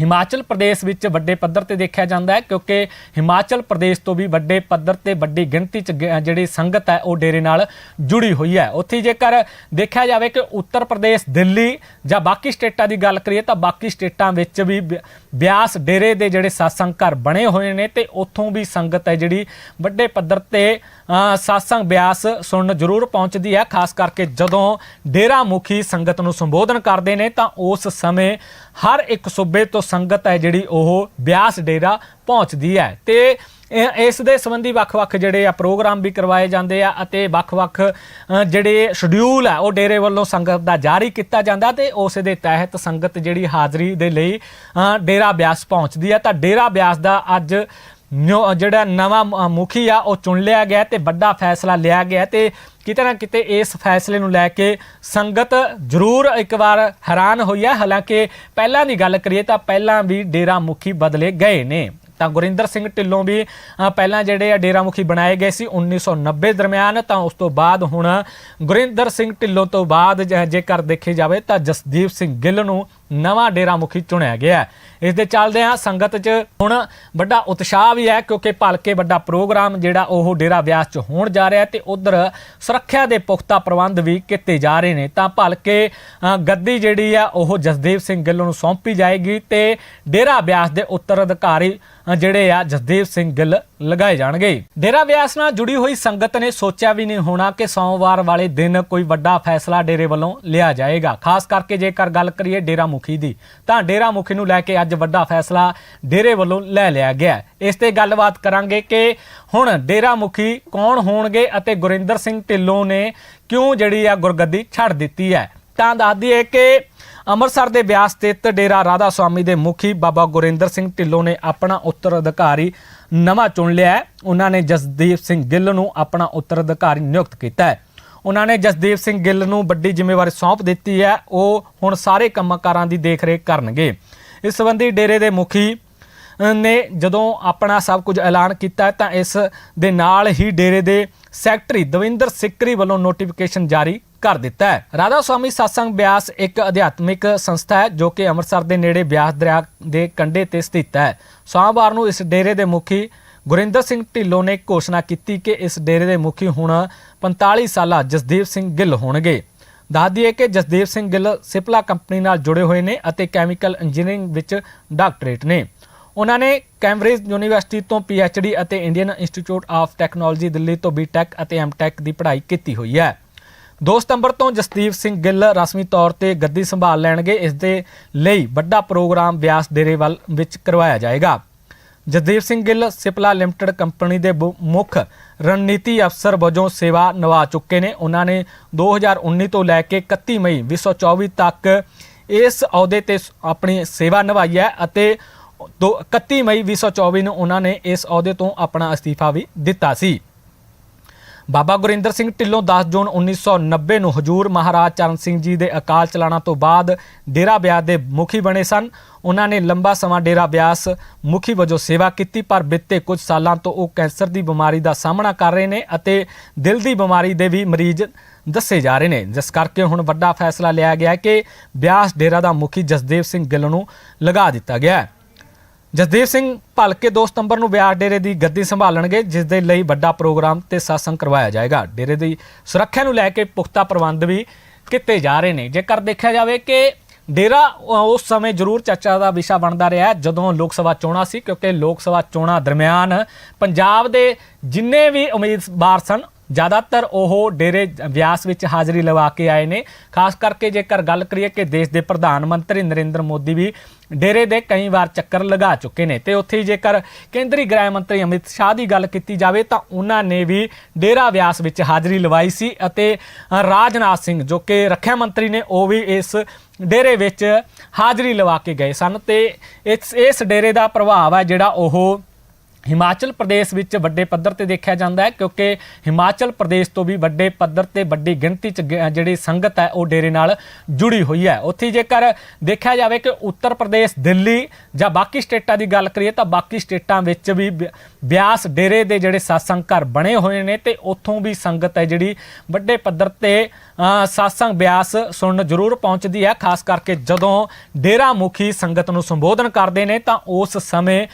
ਹਿਮਾਚਲ ਪ੍ਰਦੇਸ਼ ਵਿੱਚ ਵੱਡੇ ਪੱਧਰ ਤੇ ਦੇਖਿਆ ਜਾਂਦਾ ਹੈ ਕਿਉਂਕਿ ਹਿਮਾਚਲ ਪ੍ਰਦੇਸ਼ ਤੋਂ ਵੀ ਵੱਡੇ ਪੱਧਰ ਤੇ ਵੱਡੀ ਗਿਣਤੀ ਚ ਗ- ਜਿਹੜੀ ਸੰਗਤ ਹੈ ਉਹ ਡੇਰੇ ਨਾਲ ਜੁੜੀ ਹੋਈ ਹੈ। ਉੱਥੇ ਜੇਕਰ ਦੇਖਿਆ ਜਾਵੇ ਕਿ ਉੱਤਰ ਪ੍ਰਦੇਸ਼ ਦਿੱਲੀ ਜਾਂ ਬਾਕੀ ਸਟੇਟਾਂ ਦੀ ਗੱਲ ਕਰੀਏ ਤਾਂ ਬਾਕੀ ਸਟੇਟਾਂ ਵਿੱਚ ਵੀ ਬਿ- ਬਿਆਸ ਡੇਰੇ ਦੇ ਜਿਹੜੇ satsang ਘਰ ਬਣੇ ਹੋਏ ਨੇ ਤੇ ਉੱਥੋਂ ਵੀ ਸੰਗਤ ਹੈ ਜਿਹੜੀ ਵੱਡੇ ਪੱਧਰ ਤੇ ਅ, ਬਿਆਸ ਸੁਣਨ ਜ਼ਰੂਰ ਪਹੁੰਚਦੀ ਹੈ। ਖਾਸ ਕਰਕੇ ਜਦੋਂ ਡੇਰਾ ਮੁਖੀ ਸੰਗਤ ਨੂੰ ਸੰਬੋਧਨ ਕਰਦੇ ਨੇ ਤਾਂ ਉਸ ਸਮੇਂ ਹਰ ਇੱਕ ਸੂਬੇ ਤੋਂ ਸੰਗਤ ਹੈ ਜਿਹੜੀ ਉਹ ਬਿਆਸ ਡੇਰਾ ਪਹੁੰਚਦੀ ਹੈ ਤੇ ਇਸ ਦੇ ਸੰਬੰਧੀ ਵੱਖ-ਵੱਖ ਜਿਹੜੇ ਆ ਪ੍ਰੋਗਰਾਮ ਵੀ ਕਰਵਾਏ ਜਾਂਦੇ ਆ ਅਤੇ ਵੱਖ-ਵੱਖ ਜਿਹੜੇ ਸ਼ਡਿਊਲ ਆ ਉਹ ਡੇਰੇ ਵੱਲੋਂ ਸੰਗਤ ਦਾ ਜਾਰੀ ਕੀਤਾ ਜਾਂਦਾ ਤੇ ਉਸ ਦੇ ਤਹਿਤ ਸੰਗਤ ਜਿਹੜੀ ਹਾਜ਼ਰੀ ਦੇ ਲਈ ਡੇਰਾ ਬਿਆਸ ਪਹੁੰਚਦੀ ਆ ਤਾਂ ਡੇਰਾ ਬਿਆਸ ਦਾ ਅੱਜ ਨਿਉ- ਜਿਹੜਾ ਨਵਾਂ ਮ- ਮੁਖੀ ਆ ਉਹ ਚੁਣ ਲਿਆ ਗਿਆ ਤੇ ਵੱਡਾ ਫੈਸਲਾ ਲਿਆ ਗਿਆ ਤੇ ਕਿਤੇ ਨਾ ਕਿਤੇ ਇਸ ਫੈਸਲੇ ਨੂੰ ਲੈ ਕੇ ਸੰਗਤ ਜ਼ਰੂਰ ਇੱਕ ਵਾਰ ਹੈਰਾਨ ਹੋਈ ਹੈ ਹਾਲਾਂਕਿ ਪਹਿਲਾਂ ਦੀ ਗੱਲ ਕਰੀਏ ਤਾਂ ਪਹਿਲਾਂ ਵੀ ਡੇਰਾ ਮੁਖੀ ਬਦਲੇ ਗਏ ਨੇ। ਤਾਂ ਗੁਰਿੰਦਰ ਸਿੰਘ ਢਿੱਲੋਂ ਵੀ ਅ, ਪਹਿਲਾਂ ਜਿਹੜੇ ਆ ਡੇਰਾ ਮੁਖੀ ਬਣਾਏ ਗਏ ਸੀ 1990 ਦਰਮਿਆਨ ਤਾਂ ਉਸ ਤੋਂ ਬਾਅਦ ਹੁਣ ਗੁਰਿੰਦਰ ਸਿੰਘ ਢਿੱਲੋਂ ਤੋਂ ਬਾਅਦ ਜ ਜੇਕਰ ਦੇਖੀ ਜਾਵੇ ਤਾਂ ਜਸਦੀਪ ਸਿੰਘ ਗਿੱਲ ਨੂੰ ਨਵਾਂ ਡੇਰਾ ਮੁਖੀ ਚੁਣਿਆ ਗਿਆ ਹੈ। ਇਸ ਦੇ ਚੱਲਦੇ ਆ ਸੰਗਤ 'ਚ ਹੁਣ ਵੱਡਾ ਉਤਸ਼ਾਹ ਵੀ ਹੈ ਕਿਉਂਕਿ ਭਲਕੇ ਵੱਡਾ ਪ੍ਰੋਗਰਾਮ ਜਿਹੜਾ ਉਹ ਡੇਰਾ ਵਿਆਸ 'ਚ ਹੋਣ ਜਾ ਰਿਹਾ ਹੈ ਤੇ ਉਧਰ ਸੁਰੱਖਿਆ ਦੇ ਪੁਖਤਾ ਪ੍ਰਬੰਧ ਵੀ ਕੀਤੇ ਜਾ ਰਹੇ ਨੇ। ਤਾਂ ਭਲਕੇ ਗੱਦੀ ਜਿਹੜੀ ਆ, ਉਹ ਜਸਦੇਵ ਸਿੰਘ ਗਿੱਲ ਨੂੰ ਸੌਂਪੀ ਜਾਏਗੀ ਤੇ ਡੇਰਾ ਵਿਆਸ ਦੇ ਉੱਤਰ ਅਧਿਕਾਰੀ ਜਿਹੜੇ ਆ, ਜਸਦੇਵ ਸਿੰਘ ਗਿੱਲ ਲਗਾਏ ਜਾਣਗੇ। ਡੇਰਾ ਵਿਆਸ ਨਾਲ ਜੁੜੀ ਹੋਈ ਸੰਗਤ ਨੇ ਸੋਚਿਆ ਵੀ ਨਹੀਂ ਹੋਣਾ ਕਿ ਸੋਮਵਾਰ ਵਾਲੇ ਦਿਨ ਕੋਈ ਵੱਡਾ ਫੈਸਲਾ ਡੇਰੇ ਵੱਲੋਂ ਲਿਆ ਜਾਏਗਾ। ਖਾਸ ਕਰਕੇ ਜੇਕਰ ਗੱਲ ਕਰੀਏ ਡੇਰਾ ਮੁਖੀ ਦੀ। ਤਾਂ ਡੇਰਾ ਮੁਖੀ ਨੂੰ ਲੈ ਕੇ ਅੱਜ ਵੱਡਾ ਫੈਸਲਾ ਡੇਰੇ ਵੱਲੋਂ ਲੈ ਲਿਆ ਗਿਆ ਇਸ ਤੇ ਗੱਲਬਾਤ ਕਰਾਂਗੇ ਕਿ ਹੁਣ ਡੇਰਾ ਮੁਖੀ ਕੌਣ ਹੋਣਗੇ ਅਤੇ ਗੁਰਿੰਦਰ ਸਿੰਘ ਢਿੱਲੋਂ ਨੇ ਕਿਉਂ ਜਿਹੜੀ ਆ ਗੁਰਗੱਦੀ ਛੱਡ ਦਿੱਤੀ ਹੈ। ਤਾਂ ਦੱਸ ਦਈਏ ਕਿ ਅੰਮ੍ਰਿਤਸਰ ਦੇ ਬਿਆਸ ਸਥਿਤ ਡੇਰਾ ਰਾਧਾ ਸੁਆਮੀ ਦੇ ਮੁਖੀ ਬਾਬਾ ਗੁਰਿੰਦਰ ਸਿੰਘ ਢਿੱਲੋਂ ਨੇ ਆਪਣਾ ਉੱਤਰਾਧਿਕਾਰੀ ਨਵਾਂ ਚੁਣ ਲਿਆ ਹੈ। ਉਹਨਾਂ ਨੇ ਜਸਦੀਪ ਸਿੰਘ ਗਿੱਲ ਨੂੰ ਆਪਣਾ ਉੱਤਰਾਧਿਕਾਰੀ ਨਿਯੁਕਤ ਕੀਤਾ ਹੈ। ਉਹਨਾਂ ਨੇ ਜਸਦੀਪ ਸਿੰਘ ਗਿੱਲ ਨੂੰ ਵੱਡੀ ਜ਼ਿੰਮੇਵਾਰੀ ਸੌਂਪ ਦਿੱਤੀ ਹੈ। ਉਹ ਹੁਣ ਸਾਰੇ ਕੰਮਕਾਰਾਂ ਦੀ ਦੇਖਰੇਖ ਕਰਨਗੇ। ਇਸ ਸੰਬੰਧੀ ਡੇਰੇ ਦੇ ਮੁਖੀ ਨੇ ਜਦੋਂ ਆਪਣਾ ਸਭ ਕੁਝ ਐਲਾਨ ਕੀਤਾ ਤਾਂ ਇਸ ਦੇ ਨਾਲ ਹੀ ਡੇਰੇ ਦੇ ਸੈਕਟਰੀ ਦਵਿੰਦਰ ਸਿੱਕਰੀ ਵੱਲੋਂ ਨੋਟੀਫਿਕੇਸ਼ਨ ਜਾਰੀ ਕਰ ਦਿੱਤਾ ਹੈ। ਰਾਧਾ ਸੁਆਮੀ satsang ਬਿਆਸ ਇੱਕ ਅਧਿਆਤਮਿਕ ਸੰਸਥਾ ਹੈ ਜੋ ਕਿ ਅੰਮ੍ਰਿਤਸਰ ਦੇ ਨੇੜੇ ਬਿਆਸ ਦਰਿਆ ਦੇ ਕੰਢੇ ਤੇ ਸਥਿਤ ਹੈ। ਸੋਮਵਾਰ ਨੂੰ ਇਸ ਡੇਰੇ ਦੇ ਮੁਖੀ ਗੁਰਿੰਦਰ ਸਿੰਘ ਢਿੱਲੋਂ ਨੇ ਘੋਸ਼ਣਾ ਕੀਤੀ ਕਿ ਇਸ ਡੇਰੇ ਦੇ ਮੁਖੀ ਹੁਣ 45 ਸਾਲਾ ਜਸਦੀਪ ਸਿੰਘ ਗਿੱਲ ਹੋਣਗੇ। ਦੱਸ ਦਈਏ ਕਿ ਜਸਦੀਪ ਸਿੰਘ ਗਿੱਲ ਸਿਪਲਾ ਕੰਪਨੀ ਨਾਲ ਜੁੜੇ ਹੋਏ ਨੇ ਅਤੇ ਕੈਮੀਕਲ ਇੰਜੀਨੀਅਰਿੰਗ ਵਿੱਚ ਡਾਕਟਰੇਟ ਨੇ। ਉਹਨਾਂ ਨੇ ਕੈਂਬਰਿਜ ਯੂਨੀਵਰਸਿਟੀ ਤੋਂ ਡੀ ਅਤੇ Indian Institute of Technology Delhi ਤੋਂ ਬੀਟੈਕ ਅਤੇ ਐਮਟੈਕ ਦੀ ਪੜ੍ਹਾਈ ਕੀਤੀ ਹੋਈ ਹੈ। 2 ਸਤੰਬਰ ਤੋਂ ਜਸਦੀਪ ਸਿੰਘ ਗਿੱਲ ਰਸਮੀ ਤੌਰ ਤੇ ਗੱਦੀ ਸੰਭਾਲ ਲੈਣਗੇ। ਇਸ ਦੇ ਲਈ ਵੱਡਾ ਪ੍ਰੋਗਰਾਮ ਬਿਆਸ ਡੇਰੇ ਵੱਲ ਵਿੱਚ ਕਰਵਾਇਆ ਜਾਏਗਾ। ਜਗਦੀਪ ਸਿੰਘ ਗਿੱਲ ਸਿਪਲਾ ਲਿਮਟਿਡ ਕੰਪਨੀ ਦੇ ਬੁ- ਮੁੱਖ ਰਣਨੀਤੀ ਅਫਸਰ ਵਜੋਂ ਸੇਵਾ ਨਿਭਾ ਚੁੱਕੇ ਨੇ। ਉਹਨਾਂ ਨੇ 2019 ਤੋਂ ਲੈ ਕੇ 31 ਮਈ 2024 ਤੱਕ ਇਸ ਅਹੁਦੇ ਤੇ ਸ- ਆਪਣੀ ਸੇਵਾ ਨਿਭਾਈ ਹੈ ਅਤੇ ਦੋ 31 ਮਈ 2024 ਨੂੰ ਉਹਨਾਂ ਨੇ ਇਸ ਅਹੁਦੇ ਤੋਂ ਆਪਣਾ ਅਸਤੀਫਾ ਵੀ ਦਿੱਤਾ ਸੀ। ਬਾਬਾ ਗੁਰਿੰਦਰ ਸਿੰਘ ਢਿੱਲੋਂ 10 ਜੂਨ 1990 ਨੂੰ ਹਜੂਰ ਮਹਾਰਾਜ ਚਰਨ ਸਿੰਘ ਜੀ ਦੇ ਅਕਾਲ ਚਲਾਣਾ ਤੋਂ ਬਾਅਦ ਡੇਰਾ ਬਿਆਸ ਦੇ ਮੁਖੀ ਬਣੇ ਸਨ। ਉਹਨਾਂ ਨੇ ਲੰਬਾ ਸਮਾਂ ਡੇਰਾ ਬਿਆਸ ਮੁਖੀ ਵਜੋਂ ਸੇਵਾ ਕੀਤੀ, ਪਰ ਬਿੱਤੇ ਕੁਝ ਸਾਲਾਂ ਤੋਂ ਉਹ ਕੈਂਸਰ ਦੀ ਬਿਮਾਰੀ ਦਾ ਸਾਹਮਣਾ ਕਰ ਰਹੇ ਨੇ ਅਤੇ ਦਿਲ ਦੀ ਬਿਮਾਰੀ ਦੇ ਵੀ ਮਰੀਜ਼ ਦੱਸੇ ਜਾ ਰਹੇ ਨੇ। ਜਿਸ ਕਰਕੇ ਹੁਣ ਵੱਡਾ ਫੈਸਲਾ ਲਿਆ ਗਿਆ ਕਿ ਬਿਆਸ ਡੇਰਾ ਦਾ ਮੁਖੀ ਜਸਦੇਵ ਸਿੰਘ ਗਿੱਲ ਨੂੰ ਲਗਾ ਦਿੱਤਾ ਗਿਆ ਹੈ। ਜਸਦੀਪ ਸਿੰਘ ਭਲਕੇ 2 ਸਤੰਬਰ ਨੂੰ ਬਿਆਸ ਡੇਰੇ ਦੀ ਗੱਦੀ ਸੰਭਾਲਣਗੇ ਜਿਸ ਦੇ ਲਈ ਵੱਡਾ ਪ੍ਰੋਗਰਾਮ ਤੇ ਸਾਸੰਗ ਕਰਵਾਇਆ ਜਾਏਗਾ। ਡੇਰੇ ਦੀ ਸੁਰੱਖਿਆ ਨੂੰ ਲੈ ਕੇ ਪੁਖਤਾ ਪ੍ਰਬੰਧ ਵੀ ਕੀਤੇ ਜਾ ਰਹੇ ਨੇ। ਜੇਕਰ ਦੇਖਿਆ ਜਾਵੇ ਕਿ ਡੇਰਾ ਉਸ ਸਮੇਂ ਜ਼ਰੂਰ ਚਰਚਾ ਦਾ ਵਿਸ਼ਾ ਬਣਦਾ ਰਿਹਾ, ਜਦੋਂ ਲੋਕ ਸਭਾ ਚੋਣਾਂ ਸੀ, ਕਿਉਂਕਿ ਲੋਕ ਸਭਾ ਚੋਣਾਂ ਦਰਮਿਆਨ ਪੰਜਾਬ ਦੇ ਜਿੰਨੇ ਵੀ ਉਮੀਦਵਾਰ ਸਨ ਜ਼ਿਆਦਾਤਰ ਉਹ ਡੇਰੇ ਵਿਆਸ ਵਿੱਚ ਹਾਜ਼ਰੀ ਲਵਾ ਕੇ ਆਏ ਨੇ। ਖਾਸ ਕਰਕੇ ਜੇਕਰ ਗੱਲ ਕਰੀਏ ਕਿ ਦੇਸ਼ ਦੇ ਪ੍ਰਧਾਨ ਮੰਤਰੀ ਨਰਿੰਦਰ ਮੋਦੀ ਵੀ ਡੇਰੇ ਦੇ ਕਈ ਵਾਰ ਚੱਕਰ ਲਗਾ ਚੁੱਕੇ ਨੇ ਤੇ ਉੱਥੇ ਹੀ ਜੇਕਰ ਕੇਂਦਰੀ ਗ੍ਰਹਿ ਮੰਤਰੀ ਅਮਿਤ ਸ਼ਾਹ ਦੀ ਗੱਲ ਕੀਤੀ ਜਾਵੇ ਤਾਂ ਉਹਨਾਂ ਨੇ ਵੀ ਡੇਰਾ ਵਿਆਸ ਵਿੱਚ ਹਾਜ਼ਰੀ ਲਵਾਈ ਸੀ ਅਤੇ ਰਾਜਨਾਥ ਸਿੰਘ ਜੋ ਕਿ ਰੱਖਿਆ ਮੰਤਰੀ ਨੇ, ਉਹ ਵੀ ਇਸ ਡੇਰੇ ਵਿੱਚ ਹਾਜ਼ਰੀ ਲਵਾ ਕੇ ਗਏ ਸਨ ਤੇ ਇਸ ਇਸ ਡੇਰੇ ਦਾ ਪ੍ਰਭਾਵ ਹੈ ਜਿਹੜਾ ਉਹ ਹਿਮਾਚਲ ਪ੍ਰਦੇਸ਼ ਵਿੱਚ ਵੱਡੇ ਪੱਧਰ ਤੇ ਦੇਖਿਆ ਜਾਂਦਾ ਹੈ, ਕਿਉਂਕਿ ਹਿਮਾਚਲ ਪ੍ਰਦੇਸ਼ ਤੋਂ ਵੀ ਵੱਡੇ ਪੱਧਰ ਤੇ ਵੱਡੀ ਗਿਣਤੀ ਚ ਗ- ਜਿਹੜੀ ਸੰਗਤ ਹੈ, ਉਹ ਡੇਰੇ ਨਾਲ ਜੁੜੀ ਹੋਈ ਹੈ। ਉੱਥੇ ਜੇਕਰ ਦੇਖਿਆ ਜਾਵੇ ਕਿ ਉੱਤਰ ਪ੍ਰਦੇਸ਼, ਦਿੱਲੀ ਜਾਂ ਬਾਕੀ ਸਟੇਟਾਂ ਦੀ ਗੱਲ ਕਰੀਏ, ਤਾਂ ਬਾਕੀ ਸਟੇਟਾਂ ਵਿੱਚ ਵੀ ਬਿ- ਬਿਆਸ ਡੇਰੇ ਦੇ ਜਿਹੜੇ satsang ਘਰ ਬਣੇ ਹੋਏ ਨੇ ਤੇ ਉੱਥੋਂ ਵੀ ਸੰਗਤ ਹੈ ਜਿਹੜੀ ਵੱਡੇ ਪੱਧਰ ਤੇ ਅ, satsang ਬਿਆਸ ਸੁਣਨ ਜ਼ਰੂਰ ਪਹੁੰਚਦੀ ਹੈ ਖਾਸ ਕਰਕੇ ਜਦੋਂ ਡੇਰਾ ਮੁਖੀ ਸੰਗਤ ਨੂੰ ਸੰਬੋਧਨ ਕਰਦੇ ਨੇ ਤਾਂ ਉਸ ਸਮੇਂ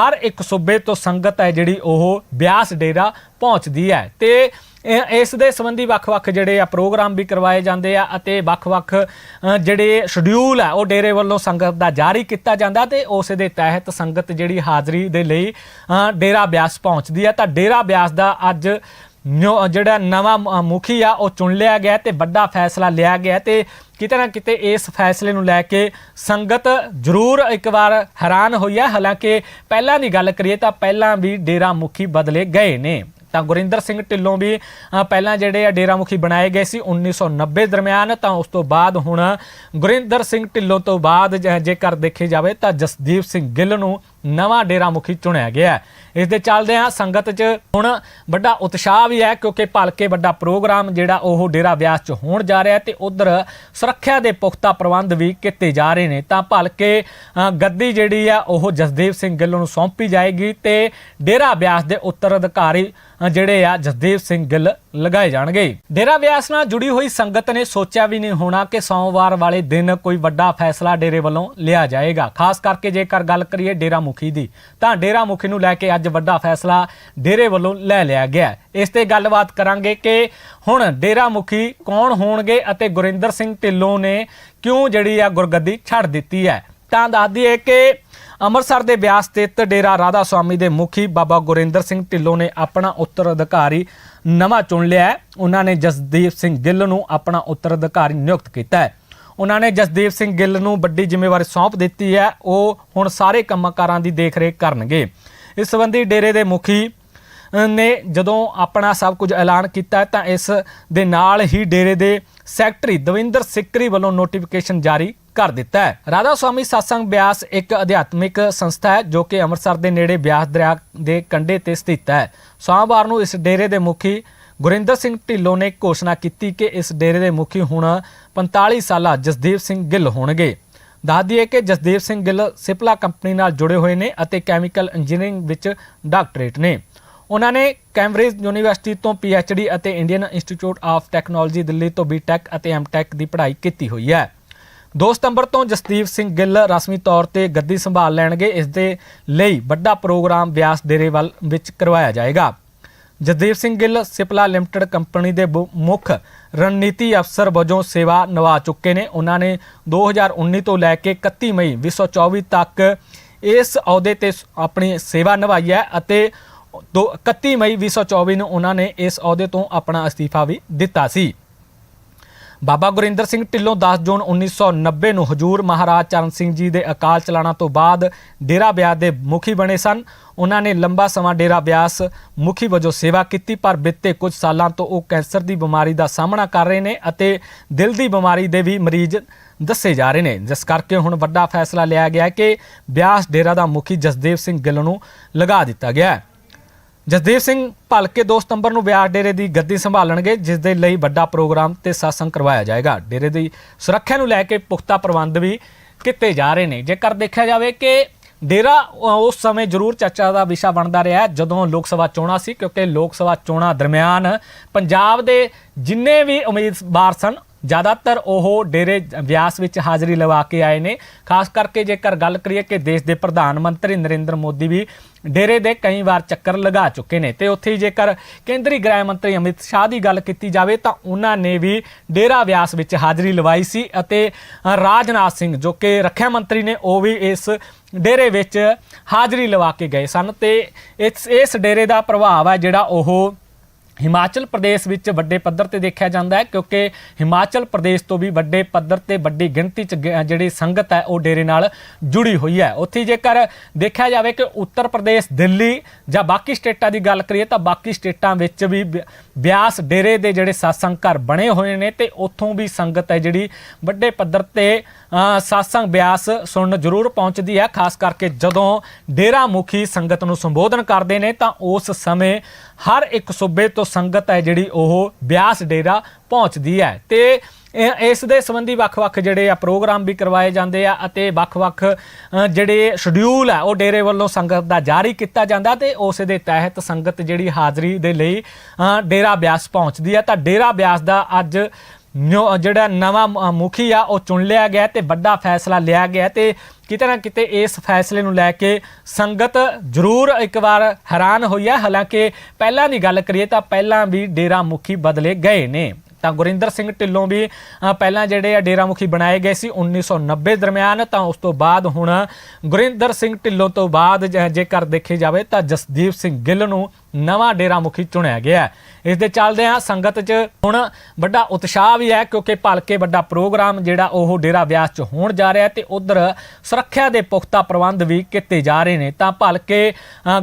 ਹਰ ਇੱਕ ਸੂਬੇ ਤੋਂ ਸੰਗਤ ਹੈ ਜਿਹੜੀ ਉਹ ਬਿਆਸ ਡੇਰਾ ਪਹੁੰਚਦੀ ਹੈ। ਤੇ ਇਸ ਦੇ ਸੰਬੰਧੀ ਵੱਖ-ਵੱਖ ਜਿਹੜੇ ਆ ਪ੍ਰੋਗਰਾਮ ਵੀ ਕਰਵਾਏ ਜਾਂਦੇ ਆ ਅਤੇ ਵੱਖ-ਵੱਖ ਜਿਹੜੇ ਸ਼ਡਿਊਲ ਆ, ਉਹ ਡੇਰੇ ਵੱਲੋਂ ਸੰਗਤ ਦਾ ਜਾਰੀ ਕੀਤਾ ਜਾਂਦਾ ਤੇ ਉਸ ਦੇ ਤਹਿਤ ਸੰਗਤ ਜਿਹੜੀ ਹਾਜ਼ਰੀ ਦੇ ਲਈ ਡੇਰਾ ਬਿਆਸ ਪਹੁੰਚਦੀ ਆ। ਤਾਂ ਡੇਰਾ ਬਿਆਸ ਦਾ ਅੱਜ ਨਿਉ- ਜਿਹੜਾ ਨਵਾਂ ਮੁਖੀ ਆ, ਉਹ ਚੁਣ ਲਿਆ ਗਿਆ ਤੇ ਵੱਡਾ ਫੈਸਲਾ ਲਿਆ ਗਿਆ ਤੇ ਕਿਤੇ ਨਾ ਕਿਤੇ ਇਸ ਫੈਸਲੇ ਨੂੰ ਲੈ ਕੇ ਸੰਗਤ ਜ਼ਰੂਰ ਇੱਕ ਵਾਰ ਹੈਰਾਨ ਹੋਈ ਹੈ ਹਾਲਾਂਕਿ ਪਹਿਲਾਂ ਦੀ ਗੱਲ ਕਰੀਏ ਤਾਂ ਪਹਿਲਾਂ ਵੀ ਡੇਰਾ ਮੁਖੀ ਬਦਲੇ ਗਏ ਨੇ। ਤਾਂ ਗੁਰਿੰਦਰ ਸਿੰਘ ਢਿੱਲੋਂ ਵੀ ਪਹਿਲਾਂ ਜਿਹੜੇ ਆ ਡੇਰਾ ਮੁਖੀ ਬਣਾਏ ਗਏ ਸੀ 1990 ਦਰਮਿਆਨ, ਤਾਂ ਉਸ ਤੋਂ ਬਾਅਦ ਹੁਣ ਗੁਰਿੰਦਰ ਸਿੰਘ ਢਿੱਲੋਂ ਤੋਂ ਬਾਅਦ, ਜ- ਜੇਕਰ ਦੇਖੇ ਜਾਵੇ ਤਾਂ ਜਸਦੀਪ ਸਿੰਘ ਗਿੱਲ ਨੂੰ ਨਵਾਂ ਡੇਰਾ ਮੁਖੀ ਚੁਣਿਆ ਗਿਆ ਹੈ। ਇਸ ਦੇ ਚੱਲਦੇ ਆ ਸੰਗਤ 'ਚ ਹੁਣ ਵੱਡਾ ਉਤਸ਼ਾਹ ਵੀ ਹੈ ਕਿਉਂਕਿ ਭਲਕੇ ਵੱਡਾ ਪ੍ਰੋਗਰਾਮ ਜਿਹੜਾ ਉਹ ਡੇਰਾ ਵਿਆਸ 'ਚ ਹੋਣ ਜਾ ਰਿਹਾ ਹੈ ਤੇ ਉਧਰ ਸੁਰੱਖਿਆ ਦੇ ਪੁਖਤਾ ਪ੍ਰਬੰਧ ਵੀ ਕੀਤੇ ਜਾ ਰਹੇ ਨੇ। ਤਾਂ ਭਲਕੇ ਗੱਦੀ ਜਿਹੜੀ ਆ, ਉਹ ਜਸਦੇਵ ਸਿੰਘ ਗਿੱਲ ਨੂੰ ਸੌਂਪੀ ਜਾਏਗੀ ਤੇ ਡੇਰਾ ਵਿਆਸ ਦੇ ਉੱਤਰ ਅਧਿਕਾਰੀ ਜਿਹੜੇ ਆ, ਜਸਦੇਵ ਸਿੰਘ ਗਿੱਲ ਲਗਾਏ ਜਾਣਗੇ। ਡੇਰਾ ਵਿਆਸ ਨਾਲ ਜੁੜੀ ਹੋਈ ਸੰਗਤ ਨੇ ਸੋਚਿਆ ਵੀ ਨਹੀਂ ਹੋਣਾ ਕਿ ਸੋਮਵਾਰ ਵਾਲੇ ਦਿਨ ਕੋਈ ਵੱਡਾ ਫੈਸਲਾ ਡੇਰੇ ਵੱਲੋਂ ਲਿਆ ਜਾਏਗਾ। ਖਾਸ ਕਰਕੇ ਜੇਕਰ ਗੱਲ ਕਰੀਏ ਡੇਰਾ ਮੁਖੀ ਦੀ। ਤਾਂ ਡੇਰਾ ਮੁਖੀ ਨੂੰ ਲੈ ਕੇ ਅੱਜ ਵੱਡਾ ਫੈਸਲਾ ਡੇਰੇ ਵੱਲੋਂ ਲੈ ਲਿਆ ਗਿਆ ਇਸ ਤੇ ਗੱਲਬਾਤ ਕਰਾਂਗੇ ਕਿ ਹੁਣ ਡੇਰਾ ਮੁਖੀ ਕੌਣ ਹੋਣਗੇ ਅਤੇ ਗੁਰਿੰਦਰ ਸਿੰਘ ਢਿੱਲੋਂ ਨੇ ਕਿਉਂ ਜਿਹੜੀ ਆ ਗੁਰਗੱਦੀ ਛੱਡ ਦਿੱਤੀ ਹੈ। ਤਾਂ ਦੱਸ ਦਈਏ ਕਿ ਅੰਮ੍ਰਿਤਸਰ ਦੇ ਬਿਆਸ ਸਥਿਤ ਡੇਰਾ ਰਾਧਾ ਸੁਆਮੀ ਦੇ ਮੁਖੀ ਬਾਬਾ ਗੁਰਿੰਦਰ ਸਿੰਘ ਢਿੱਲੋਂ ਨੇ ਆਪਣਾ ਉੱਤਰ ਅਧਿਕਾਰੀ ਨਵਾਂ ਚੁਣ ਲਿਆ ਹੈ। ਉਹਨਾਂ ਨੇ ਜਸਦੀਪ ਸਿੰਘ ਗਿੱਲ ਨੂੰ ਆਪਣਾ ਉੱਤਰ ਅਧਿਕਾਰੀ ਨਿਯੁਕਤ ਕੀਤਾ ਹੈ। ਉਹਨਾਂ ਨੇ ਜਸਦੀਪ ਸਿੰਘ ਗਿੱਲ ਨੂੰ ਵੱਡੀ ਜ਼ਿੰਮੇਵਾਰੀ ਸੌਂਪ ਦਿੱਤੀ ਹੈ। ਉਹ ਹੁਣ ਸਾਰੇ ਕੰਮਕਾਰਾਂ ਦੀ ਦੇਖਰੇਖ ਕਰਨਗੇ। ਇਸ ਸੰਬੰਧੀ ਡੇਰੇ ਦੇ ਮੁਖੀ ਨੇ ਜਦੋਂ ਆਪਣਾ ਸਭ ਕੁਝ ਐਲਾਨ ਕੀਤਾ ਤਾਂ ਇਸ ਦੇ ਨਾਲ ਹੀ ਡੇਰੇ ਦੇ ਸੈਕਟਰੀ ਦਵਿੰਦਰ ਸਿੱਕਰੀ ਵੱਲੋਂ ਨੋਟੀਫਿਕੇਸ਼ਨ ਜਾਰੀ ਕਰ ਦਿੱਤਾ ਹੈ। ਰਾਧਾ ਸੁਆਮੀ satsang ਬਿਆਸ ਇੱਕ ਅਧਿਆਤਮਿਕ ਸੰਸਥਾ ਹੈ ਜੋ ਕਿ ਅੰਮ੍ਰਿਤਸਰ ਦੇ ਨੇੜੇ ਬਿਆਸ ਦਰਿਆ ਦੇ ਕੰਢੇ ਤੇ ਸਥਿਤ ਹੈ। ਸੋਮਵਾਰ ਨੂੰ ਇਸ ਡੇਰੇ ਦੇ ਮੁਖੀ ਗੁਰਿੰਦਰ ਸਿੰਘ ਢਿੱਲੋਂ ਨੇ ਘੋਸ਼ਣਾ ਕੀਤੀ ਕਿ ਇਸ ਡੇਰੇ ਦੇ ਮੁਖੀ ਹੁਣ 45 ਸਾਲਾ ਜਸਦੀਪ ਸਿੰਘ ਗਿੱਲ ਹੋਣਗੇ। ਦੱਸ ਦਈਏ ਕਿ ਜਸਦੀਪ ਸਿੰਘ ਗਿੱਲ ਸਿਪਲਾ ਕੰਪਨੀ ਨਾਲ ਜੁੜੇ ਹੋਏ ਨੇ ਅਤੇ ਕੈਮੀਕਲ ਇੰਜੀਨੀਅਰਿੰਗ ਵਿੱਚ ਡਾਕਟਰੇਟ ਨੇ। ਉਹਨਾਂ ਨੇ ਕੈਂਬਰਿਜ ਯੂਨੀਵਰਸਿਟੀ ਤੋਂ ਡੀ ਅਤੇ Indian Institute of Technology Delhi ਤੋਂ ਬੀਟੈਕ ਅਤੇ ਐਮਟੈਕ ਦੀ ਪੜ੍ਹਾਈ ਕੀਤੀ ਹੋਈ ਹੈ। 2 ਸਤੰਬਰ ਤੋਂ ਜਸਦੀਪ ਸਿੰਘ ਗਿੱਲ ਰਸਮੀ ਤੌਰ ਤੇ ਗੱਦੀ ਸੰਭਾਲ ਲੈਣਗੇ। ਇਸ ਦੇ ਲਈ ਵੱਡਾ ਪ੍ਰੋਗਰਾਮ ਬਿਆਸ ਡੇਰੇਵਾਲ ਵਿੱਚ ਕਰਵਾਇਆ ਜਾਏਗਾ। ਜਸਦੀਪ ਸਿੰਘ ਗਿੱਲ ਸਿਪਲਾ ਲਿਮਟਿਡ ਕੰਪਨੀ ਦੇ ਬੁ- ਮੁੱਖ ਰਣਨੀਤੀ ਅਫਸਰ ਵਜੋਂ ਸੇਵਾ ਨਿਭਾ ਚੁੱਕੇ ਨੇ। ਉਹਨਾਂ ਨੇ 2019 ਤੋਂ ਲੈ ਕੇ 31 ਮਈ 2024 ਤੱਕ ਇਸ ਅਹੁਦੇ ਤੇ ਸ- ਆਪਣੀ ਸੇਵਾ ਨਿਭਾਈ ਹੈ ਅਤੇ ਦੋ- 31 ਮਈ 2024 ਨੂੰ ਉਹਨਾਂ ਨੇ ਇਸ ਅਹੁਦੇ ਤੋਂ ਆਪਣਾ ਅਸਤੀਫਾ ਵੀ ਦਿੱਤਾ ਸੀ। ਬਾਬਾ ਗੁਰਿੰਦਰ ਸਿੰਘ ਢਿੱਲੋਂ 10 ਜੂਨ 1990 ਨੂੰ ਹਜੂਰ ਮਹਾਰਾਜ ਚਰਨ ਸਿੰਘ ਜੀ ਦੇ ਅਕਾਲ ਚਲਾਣਾ ਤੋਂ ਬਾਅਦ ਡੇਰਾ ਬਿਆਸ ਦੇ ਮੁਖੀ ਬਣੇ ਸਨ। ਉਹਨਾਂ ਨੇ ਲੰਬਾ ਸਮਾਂ ਡੇਰਾ ਬਿਆਸ ਮੁਖੀ ਵਜੋਂ ਸੇਵਾ ਕੀਤੀ, ਪਰ ਬੀਤੇ ਕੁਝ ਸਾਲਾਂ ਤੋਂ ਉਹ ਕੈਂਸਰ ਦੀ ਬਿਮਾਰੀ ਦਾ ਸਾਹਮਣਾ ਕਰ ਰਹੇ ਨੇ ਅਤੇ ਦਿਲ ਦੀ ਬਿਮਾਰੀ ਦੇ ਵੀ ਮਰੀਜ਼ ਦੱਸੇ ਜਾ ਰਹੇ ਨੇ। ਜਿਸ ਕਰਕੇ ਹੁਣ ਵੱਡਾ ਫੈਸਲਾ ਲਿਆ ਗਿਆ ਕਿ ਬਿਆਸ ਡੇਰਾ ਦਾ ਮੁਖੀ ਜਸਦੇਵ ਸਿੰਘ ਗਿੱਲ ਨੂੰ ਲਗਾ ਦਿੱਤਾ ਗਿਆ ਹੈ। ਜਸਦੀਪ ਸਿੰਘ ਭਲਕੇ 2 ਸਤੰਬਰ ਨੂੰ ਬਿਆਸ ਡੇਰੇ ਦੀ ਗੱਦੀ ਸੰਭਾਲਣਗੇ ਜਿਸ ਦੇ ਲਈ ਵੱਡਾ ਪ੍ਰੋਗਰਾਮ ਤੇ satsang ਕਰਵਾਇਆ ਜਾਏਗਾ। ਡੇਰੇ ਦੀ ਸੁਰੱਖਿਆ ਨੂੰ ਲੈ ਕੇ ਪੁਖਤਾ ਪ੍ਰਬੰਧ ਵੀ ਕੀਤੇ ਜਾ ਰਹੇ ਨੇ। ਜੇਕਰ ਦੇਖਿਆ ਜਾਵੇ ਕਿ ਡੇਰਾ ਉਸ ਸਮੇਂ ਜ਼ਰੂਰ ਚਰਚਾ ਦਾ ਵਿਸ਼ਾ ਬਣਦਾ ਰਿਹਾ, ਜਦੋਂ ਲੋਕ ਸਭਾ ਚੋਣਾਂ ਸੀ, ਕਿਉਂਕਿ ਲੋਕ ਸਭਾ ਚੋਣਾਂ ਦਰਮਿਆਨ ਪੰਜਾਬ ਦੇ ਜਿੰਨੇ ਵੀ ਉਮੀਦਵਾਰ ਸਨ ਜ਼ਿਆਦਾਤਰ ਉਹ ਡੇਰੇ ਵਿਆਸ ਵਿੱਚ ਹਾਜ਼ਰੀ ਲਵਾ ਕੇ ਆਏ ਨੇ। ਖਾਸ ਕਰਕੇ ਜੇਕਰ ਗੱਲ ਕਰੀਏ ਕਿ ਦੇਸ਼ ਦੇ ਪ੍ਰਧਾਨ ਮੰਤਰੀ ਨਰਿੰਦਰ ਮੋਦੀ ਵੀ ਡੇਰੇ ਦੇ ਕਈ ਵਾਰ ਚੱਕਰ ਲਗਾ ਚੁੱਕੇ ਨੇ ਤੇ ਉੱਥੇ ਹੀ ਜੇਕਰ ਕੇਂਦਰੀ ਗ੍ਰਹਿ ਮੰਤਰੀ ਅਮਿਤ ਸ਼ਾਹ ਦੀ ਗੱਲ ਕੀਤੀ ਜਾਵੇ ਤਾਂ ਉਹਨਾਂ ਨੇ ਵੀ ਡੇਰਾ ਵਿਆਸ ਵਿੱਚ ਹਾਜ਼ਰੀ ਲਵਾਈ ਸੀ ਅਤੇ ਰਾਜਨਾਥ ਸਿੰਘ ਜੋ ਕਿ ਰੱਖਿਆ ਮੰਤਰੀ ਨੇ, ਉਹ ਵੀ ਇਸ ਡੇਰੇ ਵਿੱਚ ਹਾਜ਼ਰੀ ਲਵਾ ਕੇ ਗਏ ਸਨ ਤੇ ਇਸ ਇਸ ਡੇਰੇ ਦਾ ਪ੍ਰਭਾਵ ਹੈ ਜਿਹੜਾ ਉਹ ਹਿਮਾਚਲ ਪ੍ਰਦੇਸ਼ ਵਿੱਚ ਵੱਡੇ ਪੱਧਰ ਤੇ ਦੇਖਿਆ ਜਾਂਦਾ ਹੈ, ਕਿਉਂਕਿ ਹਿਮਾਚਲ ਪ੍ਰਦੇਸ਼ ਤੋਂ ਵੀ ਵੱਡੇ ਪੱਧਰ ਤੇ ਵੱਡੀ ਗਿਣਤੀ ਚ ਗ- ਜਿਹੜੀ ਸੰਗਤ ਹੈ, ਉਹ ਡੇਰੇ ਨਾਲ ਜੁੜੀ ਹੋਈ ਹੈ। ਉੱਥੇ ਜੇਕਰ ਦੇਖਿਆ ਜਾਵੇ ਕਿ ਉੱਤਰ ਪ੍ਰਦੇਸ਼, ਦਿੱਲੀ ਜਾਂ ਬਾਕੀ ਸਟੇਟਾਂ ਦੀ ਗੱਲ ਕਰੀਏ, ਤਾਂ ਬਾਕੀ ਸਟੇਟਾਂ ਵਿੱਚ ਵੀ ਬਿ- ਬਿਆਸ ਡੇਰੇ ਦੇ ਜਿਹੜੇ satsang ਘਰ ਬਣੇ ਹੋਏ ਨੇ ਤੇ ਉੱਥੋਂ ਵੀ ਸੰਗਤ ਹੈ ਜਿਹੜੀ ਵੱਡੇ ਪੱਧਰ ਤੇ ਅ, satsang ਬਿਆਸ ਸੁਣਨ ਜ਼ਰੂਰ ਪਹੁੰਚਦੀ ਹੈ ਖਾਸ ਕਰਕੇ ਜਦੋਂ ਡੇਰਾ ਮੁਖੀ ਸੰਗਤ ਨੂੰ ਸੰਬੋਧਨ ਕਰਦੇ ਨੇ ਤਾਂ ਉਸ ਸਮੇਂ ਹਰ ਇੱਕ ਸੂਬੇ ਤੋਂ ਸੰਗਤ ਹੈ ਜਿਹੜੀ ਉਹ ਬਿਆਸ ਡੇਰਾ ਪਹੁੰਚਦੀ ਹੈ ਤੇ ਇਸ ਦੇ ਸੰਬੰਧੀ ਵੱਖ-ਵੱਖ ਜਿਹੜੇ ਆ ਪ੍ਰੋਗਰਾਮ ਵੀ ਕਰਵਾਏ ਜਾਂਦੇ ਆ ਅਤੇ ਵੱਖ-ਵੱਖ ਜਿਹੜੇ ਸ਼ਡਿਊਲ ਆ, ਉਹ ਡੇਰੇ ਵੱਲੋਂ ਸੰਗਤ ਦਾ ਜਾਰੀ ਕੀਤਾ ਜਾਂਦਾ ਤੇ ਉਸ ਦੇ ਤਹਿਤ ਸੰਗਤ ਜਿਹੜੀ ਹਾਜ਼ਰੀ ਦੇ ਲਈ ਡੇਰਾ ਬਿਆਸ ਪਹੁੰਚਦੀ ਆ ਤਾਂ ਡੇਰਾ ਬਿਆਸ ਦਾ ਅੱਜ ਨਿਉ- ਜਿਹੜਾ ਨਵਾਂ ਮੁਖੀ ਆ, ਉਹ ਚੁਣ ਲਿਆ ਗਿਆ ਤੇ ਵੱਡਾ ਫੈਸਲਾ ਲਿਆ ਗਿਆ ਤੇ ਕਿਤੇ ਨਾ ਕਿਤੇ ਇਸ ਫੈਸਲੇ ਨੂੰ ਲੈ ਕੇ ਸੰਗਤ ਜ਼ਰੂਰ ਇੱਕ ਵਾਰ ਹੈਰਾਨ ਹੋਈ ਹੈ। ਹਾਲਾਂਕਿ ਪਹਿਲਾਂ ਦੀ ਗੱਲ ਕਰੀਏ ਤਾਂ ਪਹਿਲਾਂ ਵੀ ਡੇਰਾ ਮੁਖੀ ਬਦਲੇ ਗਏ ਨੇ। ਤਾਂ ਗੁਰਿੰਦਰ ਸਿੰਘ ਢਿੱਲੋਂ ਵੀ ਪਹਿਲਾਂ ਜਿਹੜੇ ਆ ਡੇਰਾ ਮੁਖੀ ਬਣਾਏ ਗਏ ਸੀ 1990 ਦਰਮਿਆਨ, ਤਾਂ ਉਸ ਤੋਂ ਬਾਅਦ ਹੁਣ ਗੁਰਿੰਦਰ ਸਿੰਘ ਢਿੱਲੋਂ ਤੋਂ ਬਾਅਦ, ਜ- ਜੇਕਰ ਦੇਖੇ ਜਾਵੇ ਤਾਂ ਜਸਦੀਪ ਸਿੰਘ ਗਿੱਲ ਨੂੰ ਨਵਾਂ ਡੇਰਾ ਮੁਖੀ ਚੁਣਿਆ ਗਿਆ ਇਸ ਦੇ ਚੱਲਦੇ ਆ ਸੰਗਤ 'ਚ ਹੁਣ ਵੱਡਾ ਉਤਸ਼ਾਹ ਵੀ ਹੈ ਕਿਉਂਕਿ ਭਲਕੇ ਵੱਡਾ ਪ੍ਰੋਗਰਾਮ ਜਿਹੜਾ ਉਹ ਡੇਰਾ ਵਿਆਸ 'ਚ ਹੋਣ ਜਾ ਰਿਹਾ ਹੈ ਤੇ ਉਧਰ ਸੁਰੱਖਿਆ ਦੇ ਪੁਖਤਾ ਪ੍ਰਬੰਧ ਵੀ ਕੀਤੇ ਜਾ ਰਹੇ ਨੇ। ਤਾਂ ਭਲਕੇ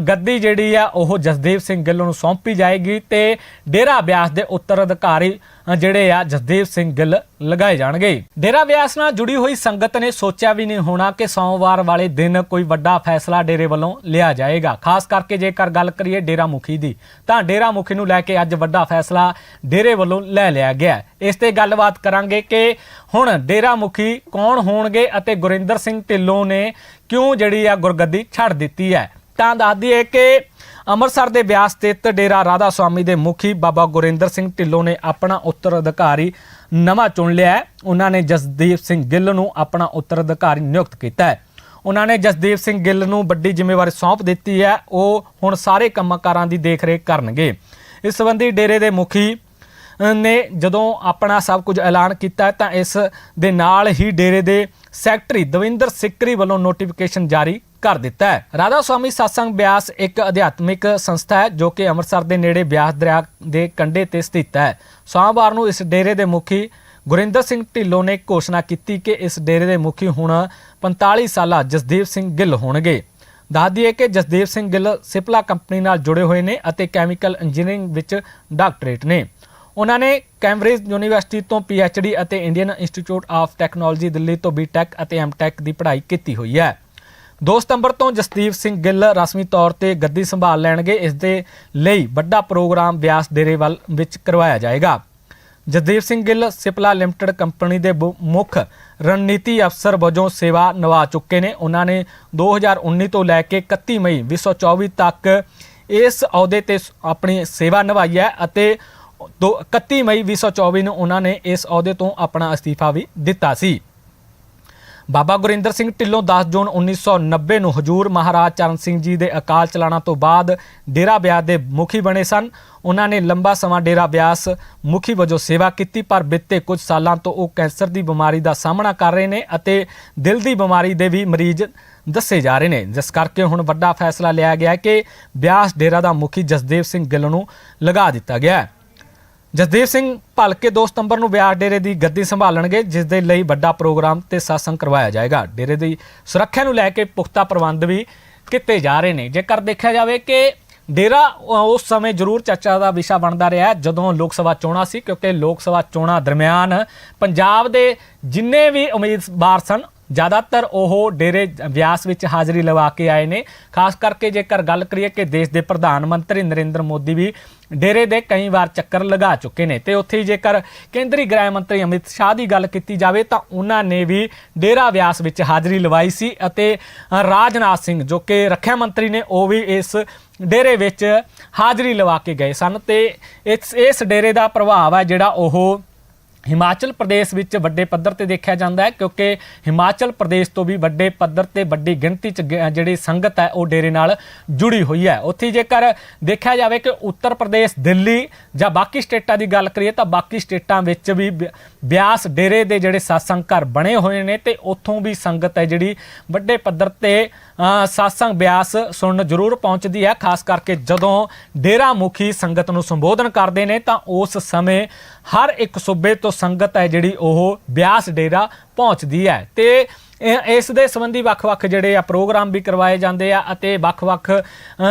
ਗੱਦੀ ਜਿਹੜੀ ਆ, ਉਹ ਜਸਦੇਵ ਸਿੰਘ ਗਿੱਲ ਨੂੰ ਸੌਂਪੀ ਜਾਏਗੀ ਤੇ ਡੇਰਾ ਵਿਆਸ ਦੇ ਉੱਤਰ ਅਧਿਕਾਰੀ ਜਿਹੜੇ ਆ, ਜਸਦੇਵ ਸਿੰਘ ਗਿੱਲ ਲਗਾਏ ਜਾਣਗੇ। ਡੇਰਾ ਵਿਆਸ ਨਾਲ ਜੁੜੀ ਹੋਈ ਸੰਗਤ ਨੇ ਸੋਚਿਆ ਵੀ ਨਹੀਂ ਹੋਣਾ ਕਿ ਸੋਮਵਾਰ ਵਾਲੇ ਦਿਨ ਕੋਈ ਵੱਡਾ ਫੈਸਲਾ ਡੇਰੇ ਵੱਲੋਂ ਲਿਆ ਜਾਏਗਾ। ਖਾਸ ਕਰਕੇ ਜੇਕਰ ਗੱਲ ਕਰੀਏ ਡੇਰਾ ਮੁਖੀ ਦੀ। ਤਾਂ ਡੇਰਾ ਮੁਖੀ ਨੂੰ ਲੈ ਕੇ ਅੱਜ ਵੱਡਾ ਫੈਸਲਾ ਡੇਰੇ ਵੱਲੋਂ ਲੈ ਲਿਆ ਗਿਆ ਇਸ ਤੇ ਗੱਲਬਾਤ ਕਰਾਂਗੇ ਕਿ ਹੁਣ ਡੇਰਾ ਮੁਖੀ ਕੌਣ ਹੋਣਗੇ ਅਤੇ ਗੁਰਿੰਦਰ ਸਿੰਘ ਢਿੱਲੋਂ ਨੇ ਕਿਉਂ ਜਿਹੜੀ ਆ ਗੁਰਗੱਦੀ ਛੱਡ ਦਿੱਤੀ ਹੈ। ਤਾਂ ਦੱਸ ਦਈਏ ਕਿ ਅੰਮ੍ਰਿਤਸਰ ਦੇ ਬਿਆਸ ਸਥਿਤ ਡੇਰਾ ਰਾਧਾ ਸੁਆਮੀ ਦੇ ਮੁਖੀ ਬਾਬਾ ਗੁਰਿੰਦਰ ਸਿੰਘ ਢਿੱਲੋਂ ਨੇ ਆਪਣਾ ਉੱਤਰ ਅਧਿਕਾਰੀ ਨਵਾਂ ਚੁਣ ਲਿਆ ਹੈ। ਉਹਨਾਂ ਨੇ ਜਸਦੀਪ ਸਿੰਘ ਗਿੱਲ ਨੂੰ ਆਪਣਾ ਉੱਤਰ ਅਧਿਕਾਰੀ ਨਿਯੁਕਤ ਕੀਤਾ ਹੈ। ਉਹਨਾਂ ਨੇ ਜਸਦੀਪ ਸਿੰਘ ਗਿੱਲ ਨੂੰ ਵੱਡੀ ਜ਼ਿੰਮੇਵਾਰੀ ਸੌਂਪ ਦਿੱਤੀ ਹੈ। ਉਹ ਹੁਣ ਸਾਰੇ ਕੰਮਕਾਰਾਂ ਦੀ ਦੇਖਰੇਖ ਕਰਨਗੇ। ਇਸ ਸੰਬੰਧੀ ਡੇਰੇ ਦੇ ਮੁਖੀ ਨੇ ਜਦੋਂ ਆਪਣਾ ਸਭ ਕੁਝ ਐਲਾਨ ਕੀਤਾ ਤਾਂ ਇਸ ਦੇ ਨਾਲ ਹੀ ਡੇਰੇ ਦੇ ਸੈਕਟਰੀ ਦਵਿੰਦਰ ਸਿੱਕਰੀ ਵੱਲੋਂ ਨੋਟੀਫਿਕੇਸ਼ਨ ਜਾਰੀ ਕਰ ਦਿੱਤਾ ਹੈ। ਰਾਧਾ ਸੁਆਮੀ satsang ਬਿਆਸ ਇੱਕ ਅਧਿਆਤਮਿਕ ਸੰਸਥਾ ਹੈ ਜੋ ਕਿ ਅੰਮ੍ਰਿਤਸਰ ਦੇ ਨੇੜੇ ਬਿਆਸ ਦਰਿਆ ਦੇ ਕੰਢੇ ਤੇ ਸਥਿਤ ਹੈ। ਸੋਮਵਾਰ ਨੂੰ ਇਸ ਡੇਰੇ ਦੇ ਮੁਖੀ ਗੁਰਿੰਦਰ ਸਿੰਘ ਢਿੱਲੋਂ ਨੇ ਘੋਸ਼ਣਾ ਕੀਤੀ ਕਿ ਇਸ ਡੇਰੇ ਦੇ ਮੁਖੀ ਹੁਣ 45 ਸਾਲਾ ਜਸਦੀਪ ਸਿੰਘ ਗਿੱਲ ਹੋਣਗੇ। ਦੱਸ ਦਈਏ ਕਿ ਜਸਦੀਪ ਸਿੰਘ ਗਿੱਲ ਸਿਪਲਾ ਕੰਪਨੀ ਨਾਲ ਜੁੜੇ ਹੋਏ ਨੇ ਅਤੇ ਕੈਮੀਕਲ ਇੰਜੀਨੀਅਰਿੰਗ ਵਿੱਚ ਡਾਕਟਰੇਟ ਨੇ। ਉਹਨਾਂ ਨੇ ਕੈਂਬਰਿਜ ਯੂਨੀਵਰਸਿਟੀ ਤੋਂ ਡੀ ਅਤੇ Indian Institute of Technology Delhi ਤੋਂ ਬੀਟੈਕ ਅਤੇ ਐਮਟੈਕ ਦੀ ਪੜ੍ਹਾਈ ਕੀਤੀ ਹੋਈ ਹੈ। 2 ਸਤੰਬਰ ਤੋਂ ਜਸਦੀਪ ਸਿੰਘ ਗਿੱਲ ਰਸਮੀ ਤੌਰ ਤੇ ਗੱਦੀ ਸੰਭਾਲ ਲੈਣਗੇ। ਇਸ ਦੇ ਲਈ ਵੱਡਾ ਪ੍ਰੋਗਰਾਮ ਬਿਆਸ ਡੇਰੇਵਾਲ ਵਿੱਚ ਕਰਵਾਇਆ ਜਾਏਗਾ। ਜਸਦੀਪ ਸਿੰਘ ਗਿੱਲ ਸਿਪਲਾ ਲਿਮਟਿਡ ਕੰਪਨੀ ਦੇ ਬੁ- ਮੁੱਖ ਰਣਨੀਤੀ ਅਫਸਰ ਵਜੋਂ ਸੇਵਾ ਨਿਭਾ ਚੁੱਕੇ ਨੇ। ਉਹਨਾਂ ਨੇ 2019 ਤੋਂ ਲੈ ਕੇ 31 ਮਈ 2024 ਤੱਕ ਇਸ ਅਹੁਦੇ ਤੇ ਸ- ਆਪਣੀ ਸੇਵਾ ਨਿਭਾਈ ਹੈ ਅਤੇ ਦੋ 31 ਮਈ 2024 ਨੂੰ ਉਹਨਾਂ ਨੇ ਇਸ ਅਹੁਦੇ ਤੋਂ ਆਪਣਾ ਅਸਤੀਫਾ ਵੀ ਦਿੱਤਾ ਸੀ। ਬਾਬਾ ਗੁਰਿੰਦਰ ਸਿੰਘ ਢਿੱਲੋਂ 10 ਜੂਨ 1990 ਨੂੰ ਹਜੂਰ ਮਹਾਰਾਜ ਚਰਨ ਸਿੰਘ ਜੀ ਦੇ ਅਕਾਲ ਚਲਾਣਾ ਤੋਂ ਬਾਅਦ ਡੇਰਾ ਬਿਆਸ ਦੇ ਮੁਖੀ ਬਣੇ ਸਨ। ਉਹਨਾਂ ਨੇ ਲੰਬਾ ਸਮਾਂ ਡੇਰਾ ਬਿਆਸ ਮੁਖੀ ਵਜੋਂ ਸੇਵਾ ਕੀਤੀ, ਪਰ ਬਿੱਤੇ ਕੁਝ ਸਾਲਾਂ ਤੋਂ ਉਹ ਕੈਂਸਰ ਦੀ ਬਿਮਾਰੀ ਦਾ ਸਾਹਮਣਾ ਕਰ ਰਹੇ ਨੇ ਅਤੇ ਦਿਲ ਦੀ ਬਿਮਾਰੀ ਦੇ ਵੀ ਮਰੀਜ਼ ਦੱਸੇ ਜਾ ਰਹੇ ਨੇ। ਜਿਸ ਕਰਕੇ ਹੁਣ ਵੱਡਾ ਫੈਸਲਾ ਲਿਆ ਗਿਆ ਕਿ ਬਿਆਸ ਡੇਰਾ ਦਾ ਮੁਖੀ ਜਸਦੇਵ ਸਿੰਘ ਗਿੱਲ ਨੂੰ ਲਗਾ ਦਿੱਤਾ ਗਿਆ ਹੈ। ਜਸਦੀਪ ਸਿੰਘ ਭਲਕੇ 2 ਸਤੰਬਰ ਨੂੰ ਬਿਆਸ ਡੇਰੇ ਦੀ ਗੱਦੀ ਸੰਭਾਲਣਗੇ ਜਿਸ ਦੇ ਲਈ ਵੱਡਾ ਪ੍ਰੋਗਰਾਮ ਤੇ satsang ਕਰਵਾਇਆ ਜਾਏਗਾ। ਡੇਰੇ ਦੀ ਸੁਰੱਖਿਆ ਨੂੰ ਲੈ ਕੇ ਪੁਖਤਾ ਪ੍ਰਬੰਧ ਵੀ ਕੀਤੇ ਜਾ ਰਹੇ ਨੇ। ਜੇਕਰ ਦੇਖਿਆ ਜਾਵੇ ਕਿ ਡੇਰਾ ਉਸ ਸਮੇਂ ਜ਼ਰੂਰ ਚਰਚਾ ਦਾ ਵਿਸ਼ਾ ਬਣਦਾ ਰਿਹਾ, ਜਦੋਂ ਲੋਕ ਸਭਾ ਚੋਣਾਂ ਸੀ, ਕਿਉਂਕਿ ਲੋਕ ਸਭਾ ਚੋਣਾਂ ਦਰਮਿਆਨ ਪੰਜਾਬ ਦੇ ਜਿੰਨੇ ਵੀ ਉਮੀਦਵਾਰ ਸਨ ਜ਼ਿਆਦਾਤਰ ਉਹ ਡੇਰੇ ਵਿਆਸ ਵਿੱਚ ਹਾਜ਼ਰੀ ਲਵਾ ਕੇ ਆਏ ਨੇ। ਖਾਸ ਕਰਕੇ ਜੇਕਰ ਗੱਲ ਕਰੀਏ ਕਿ ਦੇਸ਼ ਦੇ ਪ੍ਰਧਾਨ ਮੰਤਰੀ ਨਰਿੰਦਰ ਮੋਦੀ ਵੀ ਡੇਰੇ ਦੇ ਕਈ ਵਾਰ ਚੱਕਰ ਲਗਾ ਚੁੱਕੇ ਨੇ ਤੇ ਉੱਥੇ ਹੀ ਜੇਕਰ ਕੇਂਦਰੀ ਗ੍ਰਹਿ ਮੰਤਰੀ ਅਮਿਤ ਸ਼ਾਹ ਦੀ ਗੱਲ ਕੀਤੀ ਜਾਵੇ ਤਾਂ ਉਹਨਾਂ ਨੇ ਵੀ ਡੇਰਾ ਵਿਆਸ ਵਿੱਚ ਹਾਜ਼ਰੀ ਲਵਾਈ ਸੀ ਅਤੇ ਰਾਜਨਾਥ ਸਿੰਘ ਜੋ ਕਿ ਰੱਖਿਆ ਮੰਤਰੀ ਨੇ, ਉਹ ਵੀ ਇਸ ਡੇਰੇ ਵਿੱਚ ਹਾਜ਼ਰੀ ਲਵਾ ਕੇ ਗਏ ਸਨ ਤੇ ਇਸ ਇਸ ਡੇਰੇ ਦਾ ਪ੍ਰਭਾਵ ਹੈ ਜਿਹੜਾ ਉਹ ਹਿਮਾਚਲ ਪ੍ਰਦੇਸ਼ ਵਿੱਚ ਵੱਡੇ ਪੱਧਰ ਤੇ ਦੇਖਿਆ ਜਾਂਦਾ ਹੈ, ਕਿਉਂਕਿ ਹਿਮਾਚਲ ਪ੍ਰਦੇਸ਼ ਤੋਂ ਵੀ ਵੱਡੇ ਪੱਧਰ ਤੇ ਵੱਡੀ ਗਿਣਤੀ ਚ ਗ- ਜਿਹੜੀ ਸੰਗਤ ਹੈ, ਉਹ ਡੇਰੇ ਨਾਲ ਜੁੜੀ ਹੋਈ ਹੈ। ਉੱਥੇ ਜੇਕਰ ਦੇਖਿਆ ਜਾਵੇ ਕਿ ਉੱਤਰ ਪ੍ਰਦੇਸ਼, ਦਿੱਲੀ ਜਾਂ ਬਾਕੀ ਸਟੇਟਾਂ ਦੀ ਗੱਲ ਕਰੀਏ ਤਾਂ ਬਾਕੀ ਸਟੇਟਾਂ ਵਿੱਚ ਵੀ ਬਿ- ਬਿਆਸ ਡੇਰੇ ਦੇ ਜਿਹੜੇ satsang ਘਰ ਬਣੇ ਹੋਏ ਨੇ ਤੇ ਉੱਥੋਂ ਵੀ ਸੰਗਤ ਹੈ ਜਿਹੜੀ ਵੱਡੇ ਪੱਧਰ ਤੇ ਅ, satsang ਬਿਆਸ ਸੁਣਨ ਜ਼ਰੂਰ ਪਹੁੰਚਦੀ ਹੈ ਖਾਸ ਕਰਕੇ ਜਦੋਂ ਡੇਰਾ ਮੁਖੀ ਸੰਗਤ ਨੂੰ ਸੰਬੋਧਨ ਕਰਦੇ ਨੇ ਤਾਂ ਉਸ ਸਮੇਂ ਹਰ ਇੱਕ ਸੂਬੇ ਤੋਂ ਸੰਗਤ ਹੈ ਜਿਹੜੀ ਉਹ ਬਿਆਸ ਡੇਰਾ ਪਹੁੰਚਦੀ ਹੈ ਤੇ ਇਸ ਦੇ ਸੰਬੰਧੀ ਵੱਖ-ਵੱਖ ਜਿਹੜੇ ਆ ਪ੍ਰੋਗਰਾਮ ਵੀ ਕਰਵਾਏ ਜਾਂਦੇ ਆ ਅਤੇ ਵੱਖ-ਵੱਖ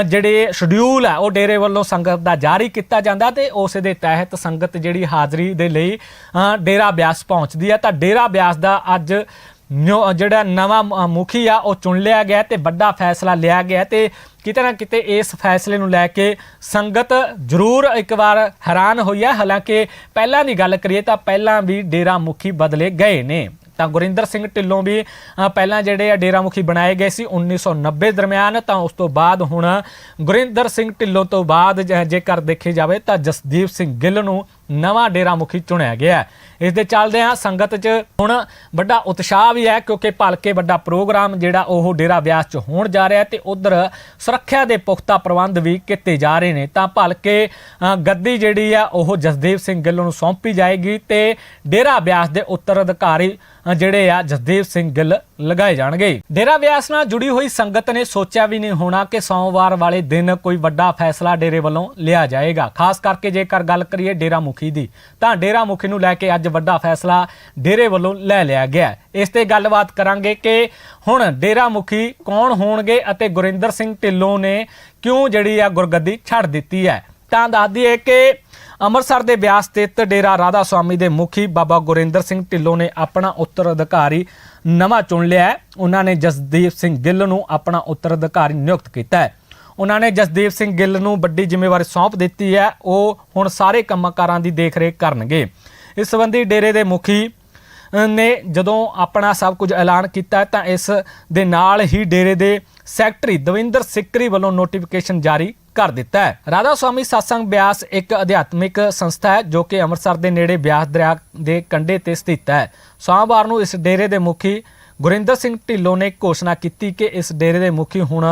ਜਿਹੜੇ ਸ਼ਡਿਊਲ ਆ, ਉਹ ਡੇਰੇ ਵੱਲੋਂ ਸੰਗਤ ਦਾ ਜਾਰੀ ਕੀਤਾ ਜਾਂਦਾ ਤੇ ਉਸ ਦੇ ਤਹਿਤ ਸੰਗਤ ਜਿਹੜੀ ਹਾਜ਼ਰੀ ਦੇ ਲਈ ਡੇਰਾ ਬਿਆਸ ਪਹੁੰਚਦੀ ਆ ਤਾਂ ਡੇਰਾ ਬਿਆਸ ਦਾ ਅੱਜ ਨਿਉ- ਜਿਹੜਾ ਨਵਾਂ ਮੁਖੀ ਆ, ਉਹ ਚੁਣ ਲਿਆ ਗਿਆ ਤੇ ਵੱਡਾ ਫੈਸਲਾ ਲਿਆ ਗਿਆ ਤੇ ਕਿਤੇ ਨਾ ਕਿਤੇ ਇਸ ਫੈਸਲੇ ਨੂੰ ਲੈ ਕੇ ਸੰਗਤ ਜ਼ਰੂਰ ਇੱਕ ਵਾਰ ਹੈਰਾਨ ਹੋਈ ਹੈ। ਹਾਲਾਂਕਿ ਪਹਿਲਾਂ ਦੀ ਗੱਲ ਕਰੀਏ ਤਾਂ ਪਹਿਲਾਂ ਵੀ ਡੇਰਾ ਮੁਖੀ ਬਦਲੇ ਗਏ ਨੇ। ਤਾਂ ਗੁਰਿੰਦਰ ਸਿੰਘ ਢਿੱਲੋਂ ਵੀ ਪਹਿਲਾਂ ਜਿਹੜੇ ਆ ਡੇਰਾ ਮੁਖੀ ਬਣਾਏ ਗਏ ਸੀ 1990 ਦਰਮਿਆਨ, ਤਾਂ ਉਸ ਤੋਂ ਬਾਅਦ ਹੁਣ ਗੁਰਿੰਦਰ ਸਿੰਘ ਢਿੱਲੋਂ ਤੋਂ ਬਾਅਦ, ਜੇ- ਜੇਕਰ ਦੇਖੀ ਜਾਵੇ ਤਾਂ ਜਸਦੀਪ ਸਿੰਘ ਗਿੱਲ ਨੂੰ ਨਵਾਂ ਡੇਰਾ ਮੁਖੀ ਚੁਣਿਆ ਗਿਆ ਇਸ ਦੇ ਚੱਲਦੇ ਆ ਸੰਗਤ 'ਚ ਹੁਣ ਵੱਡਾ ਉਤਸ਼ਾਹ ਵੀ ਹੈ ਕਿਉਂਕਿ ਭਲਕੇ ਵੱਡਾ ਪ੍ਰੋਗਰਾਮ ਜਿਹੜਾ ਉਹ ਡੇਰਾ ਵਿਆਸ 'ਚ ਹੋਣ ਜਾ ਰਿਹਾ ਹੈ ਤੇ ਉਧਰ ਸੁਰੱਖਿਆ ਦੇ ਪੁਖਤਾ ਪ੍ਰਬੰਧ ਵੀ ਕੀਤੇ ਜਾ ਰਹੇ ਨੇ। ਤਾਂ ਭਲਕੇ ਗੱਦੀ ਜਿਹੜੀ ਆ, ਉਹ ਜਸਦੇਵ ਸਿੰਘ ਗਿੱਲ ਨੂੰ ਸੌਂਪੀ ਜਾਏਗੀ ਤੇ ਡੇਰਾ ਵਿਆਸ ਦੇ ਉੱਤਰ ਅਧਿਕਾਰੀ ਜਿਹੜੇ ਆ, ਜਸਦੇਵ ਸਿੰਘ ਗਿੱਲ ਲਗਾਏ ਜਾਣਗੇ। ਡੇਰਾ ਵਿਆਸ ਨਾਲ ਜੁੜੀ ਹੋਈ ਸੰਗਤ ਨੇ ਸੋਚਿਆ ਵੀ ਨਹੀਂ ਹੋਣਾ ਕਿ ਸੋਮਵਾਰ ਵਾਲੇ ਦਿਨ ਕੋਈ ਵੱਡਾ ਫੈਸਲਾ ਡੇਰੇ ਵੱਲੋਂ ਲਿਆ ਜਾਏਗਾ। ਖਾਸ ਕਰਕੇ ਜੇਕਰ ਗੱਲ ਕਰੀਏ ਡੇਰਾ ਮੁਖੀ ਦੀ। ਤਾਂ ਡੇਰਾ ਮੁਖੀ ਨੂੰ ਲੈ ਕੇ ਅੱਜ ਵੱਡਾ ਫੈਸਲਾ ਡੇਰੇ ਵੱਲੋਂ ਲੈ ਲਿਆ ਗਿਆ ਇਸ ਤੇ ਗੱਲਬਾਤ ਕਰਾਂਗੇ ਕਿ ਹੁਣ ਡੇਰਾ ਮੁਖੀ ਕੌਣ ਹੋਣਗੇ ਅਤੇ ਗੁਰਿੰਦਰ ਸਿੰਘ ਢਿੱਲੋਂ ਨੇ ਕਿਉਂ ਜਿਹੜੀ ਆ ਗੁਰਗੱਦੀ ਛੱਡ ਦਿੱਤੀ ਹੈ। ਤਾਂ ਦੱਸ ਦਈਏ ਕਿ ਅੰਮ੍ਰਿਤਸਰ ਦੇ ਬਿਆਸ ਸਥਿਤ ਡੇਰਾ ਰਾਧਾ ਸੁਆਮੀ ਦੇ ਮੁਖੀ ਬਾਬਾ ਗੁਰਿੰਦਰ ਸਿੰਘ ਢਿੱਲੋਂ ਨੇ ਆਪਣਾ ਉੱਤਰਾਧਿਕਾਰੀ ਨਵਾਂ ਚੁਣ ਲਿਆ ਹੈ। ਉਹਨਾਂ ਨੇ ਜਸਦੀਪ ਸਿੰਘ ਗਿੱਲ ਨੂੰ ਆਪਣਾ ਉੱਤਰਾਧਿਕਾਰੀ ਨਿਯੁਕਤ ਕੀਤਾ ਹੈ। ਉਹਨਾਂ ਨੇ ਜਸਦੀਪ ਸਿੰਘ ਗਿੱਲ ਨੂੰ ਵੱਡੀ ਜ਼ਿੰਮੇਵਾਰੀ ਸੌਂਪ ਦਿੱਤੀ ਹੈ। ਉਹ ਹੁਣ ਸਾਰੇ ਕੰਮਕਾਰਾਂ ਦੀ ਦੇਖਰੇਖ ਕਰਨਗੇ। ਇਸ ਸੰਬੰਧੀ ਡੇਰੇ ਦੇ ਮੁਖੀ ਨੇ ਜਦੋਂ ਆਪਣਾ ਸਭ ਕੁਝ ਐਲਾਨ ਕੀਤਾ ਤਾਂ ਇਸ ਦੇ ਨਾਲ ਹੀ ਡੇਰੇ ਦੇ ਸੈਕਟਰੀ ਦਵਿੰਦਰ ਸਿੱਕਰੀ ਵੱਲੋਂ ਨੋਟੀਫਿਕੇਸ਼ਨ ਜਾਰੀ ਕਰ ਦਿੱਤਾ ਹੈ। ਰਾਧਾ ਸੁਆਮੀ satsang ਬਿਆਸ ਇੱਕ ਅਧਿਆਤਮਿਕ ਸੰਸਥਾ ਹੈ ਜੋ ਕਿ ਅੰਮ੍ਰਿਤਸਰ ਦੇ ਨੇੜੇ ਬਿਆਸ ਦਰਿਆ ਦੇ ਕੰਢੇ ਤੇ ਸਥਿਤ ਹੈ। ਸੋਮਵਾਰ ਨੂੰ ਇਸ ਡੇਰੇ ਦੇ ਮੁਖੀ ਗੁਰਿੰਦਰ ਸਿੰਘ ਢਿੱਲੋਂ ਨੇ ਘੋਸ਼ਣਾ ਕੀਤੀ ਕਿ ਇਸ ਡੇਰੇ ਦੇ ਮੁਖੀ ਹੁਣ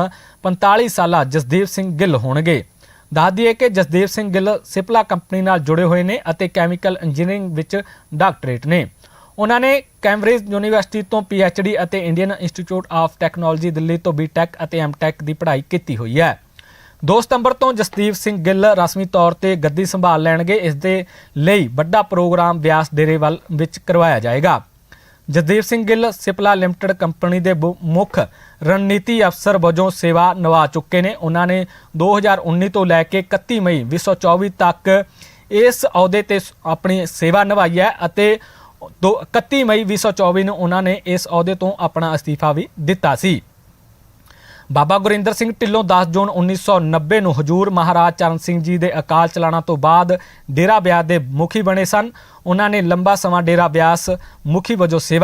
45 ਸਾਲਾ ਜਸਦੀਪ ਸਿੰਘ ਗਿੱਲ ਹੋਣਗੇ। ਦੱਸ ਦਈਏ ਕਿ ਜਸਦੀਪ ਸਿੰਘ ਗਿੱਲ ਸਿਪਲਾ ਕੰਪਨੀ ਨਾਲ ਜੁੜੇ ਹੋਏ ਨੇ ਅਤੇ ਕੈਮੀਕਲ ਇੰਜੀਨੀਅਰਿੰਗ ਵਿੱਚ ਡਾਕਟਰੇਟ ਨੇ। ਉਹਨਾਂ ਨੇ ਕੈਂਬਰਿਜ ਯੂਨੀਵਰਸਿਟੀ ਤੋਂ ਡੀ ਅਤੇ Indian Institute of Technology Delhi ਤੋਂ ਬੀਟੈਕ ਅਤੇ ਐਮਟੈਕ ਦੀ ਪੜ੍ਹਾਈ ਕੀਤੀ ਹੋਈ ਹੈ। 2 ਸਤੰਬਰ ਤੋਂ ਜਸਦੀਪ ਸਿੰਘ ਗਿੱਲ ਰਸਮੀ ਤੌਰ ਤੇ ਗੱਦੀ ਸੰਭਾਲ ਲੈਣਗੇ। ਇਸ ਦੇ ਲਈ ਵੱਡਾ ਪ੍ਰੋਗਰਾਮ ਵਿਆਸ ਡੇਰੇ ਵੱਲ ਵਿੱਚ ਕਰਵਾਇਆ ਜਾਏਗਾ। ਜਸਦੀਪ ਸਿੰਘ ਗਿੱਲ ਸਿਪਲਾ ਲਿਮਟਿਡ ਕੰਪਨੀ ਦੇ ਬੁ- ਮੁੱਖ ਰਣਨੀਤੀ ਅਫਸਰ ਵਜੋਂ ਸੇਵਾ ਨਿਭਾ ਚੁੱਕੇ ਨੇ। ਉਹਨਾਂ ਨੇ 2019 ਤੋਂ ਲੈ ਕੇ 31 ਮਈ 2024 ਤੱਕ ਇਸ ਅਹੁਦੇ ਤੇ ਸ- ਆਪਣੀ ਸੇਵਾ ਨਿਭਾਈ ਹੈ ਅਤੇ ਦੋ- 31 ਮਈ 2024 ਨੂੰ ਉਹਨਾਂ ਨੇ ਇਸ ਅਹੁਦੇ ਤੋਂ ਆਪਣਾ ਅਸਤੀਫਾ ਵੀ ਦਿੱਤਾ ਸੀ। ਬਾਬਾ ਗੁਰਿੰਦਰ ਸਿੰਘ ਢਿੱਲੋਂ 10 ਜੂਨ 1990 ਨੂੰ ਹਜੂਰ ਮਹਾਰਾਜ ਚਰਨ ਸਿੰਘ ਜੀ ਦੇ ਅਕਾਲ ਚਲਾਣਾ ਤੋਂ ਬਾਅਦ ਡੇਰਾ ਬਿਆਸ ਦੇ ਮੁਖੀ ਬਣੇ ਸਨ। ਉਹਨਾਂ ਨੇ ਲੰਬਾ ਸਮਾਂ ਡੇਰਾ ਬਿਆਸ ਮੁਖੀ ਵਜੋਂ ਸੇਵਾ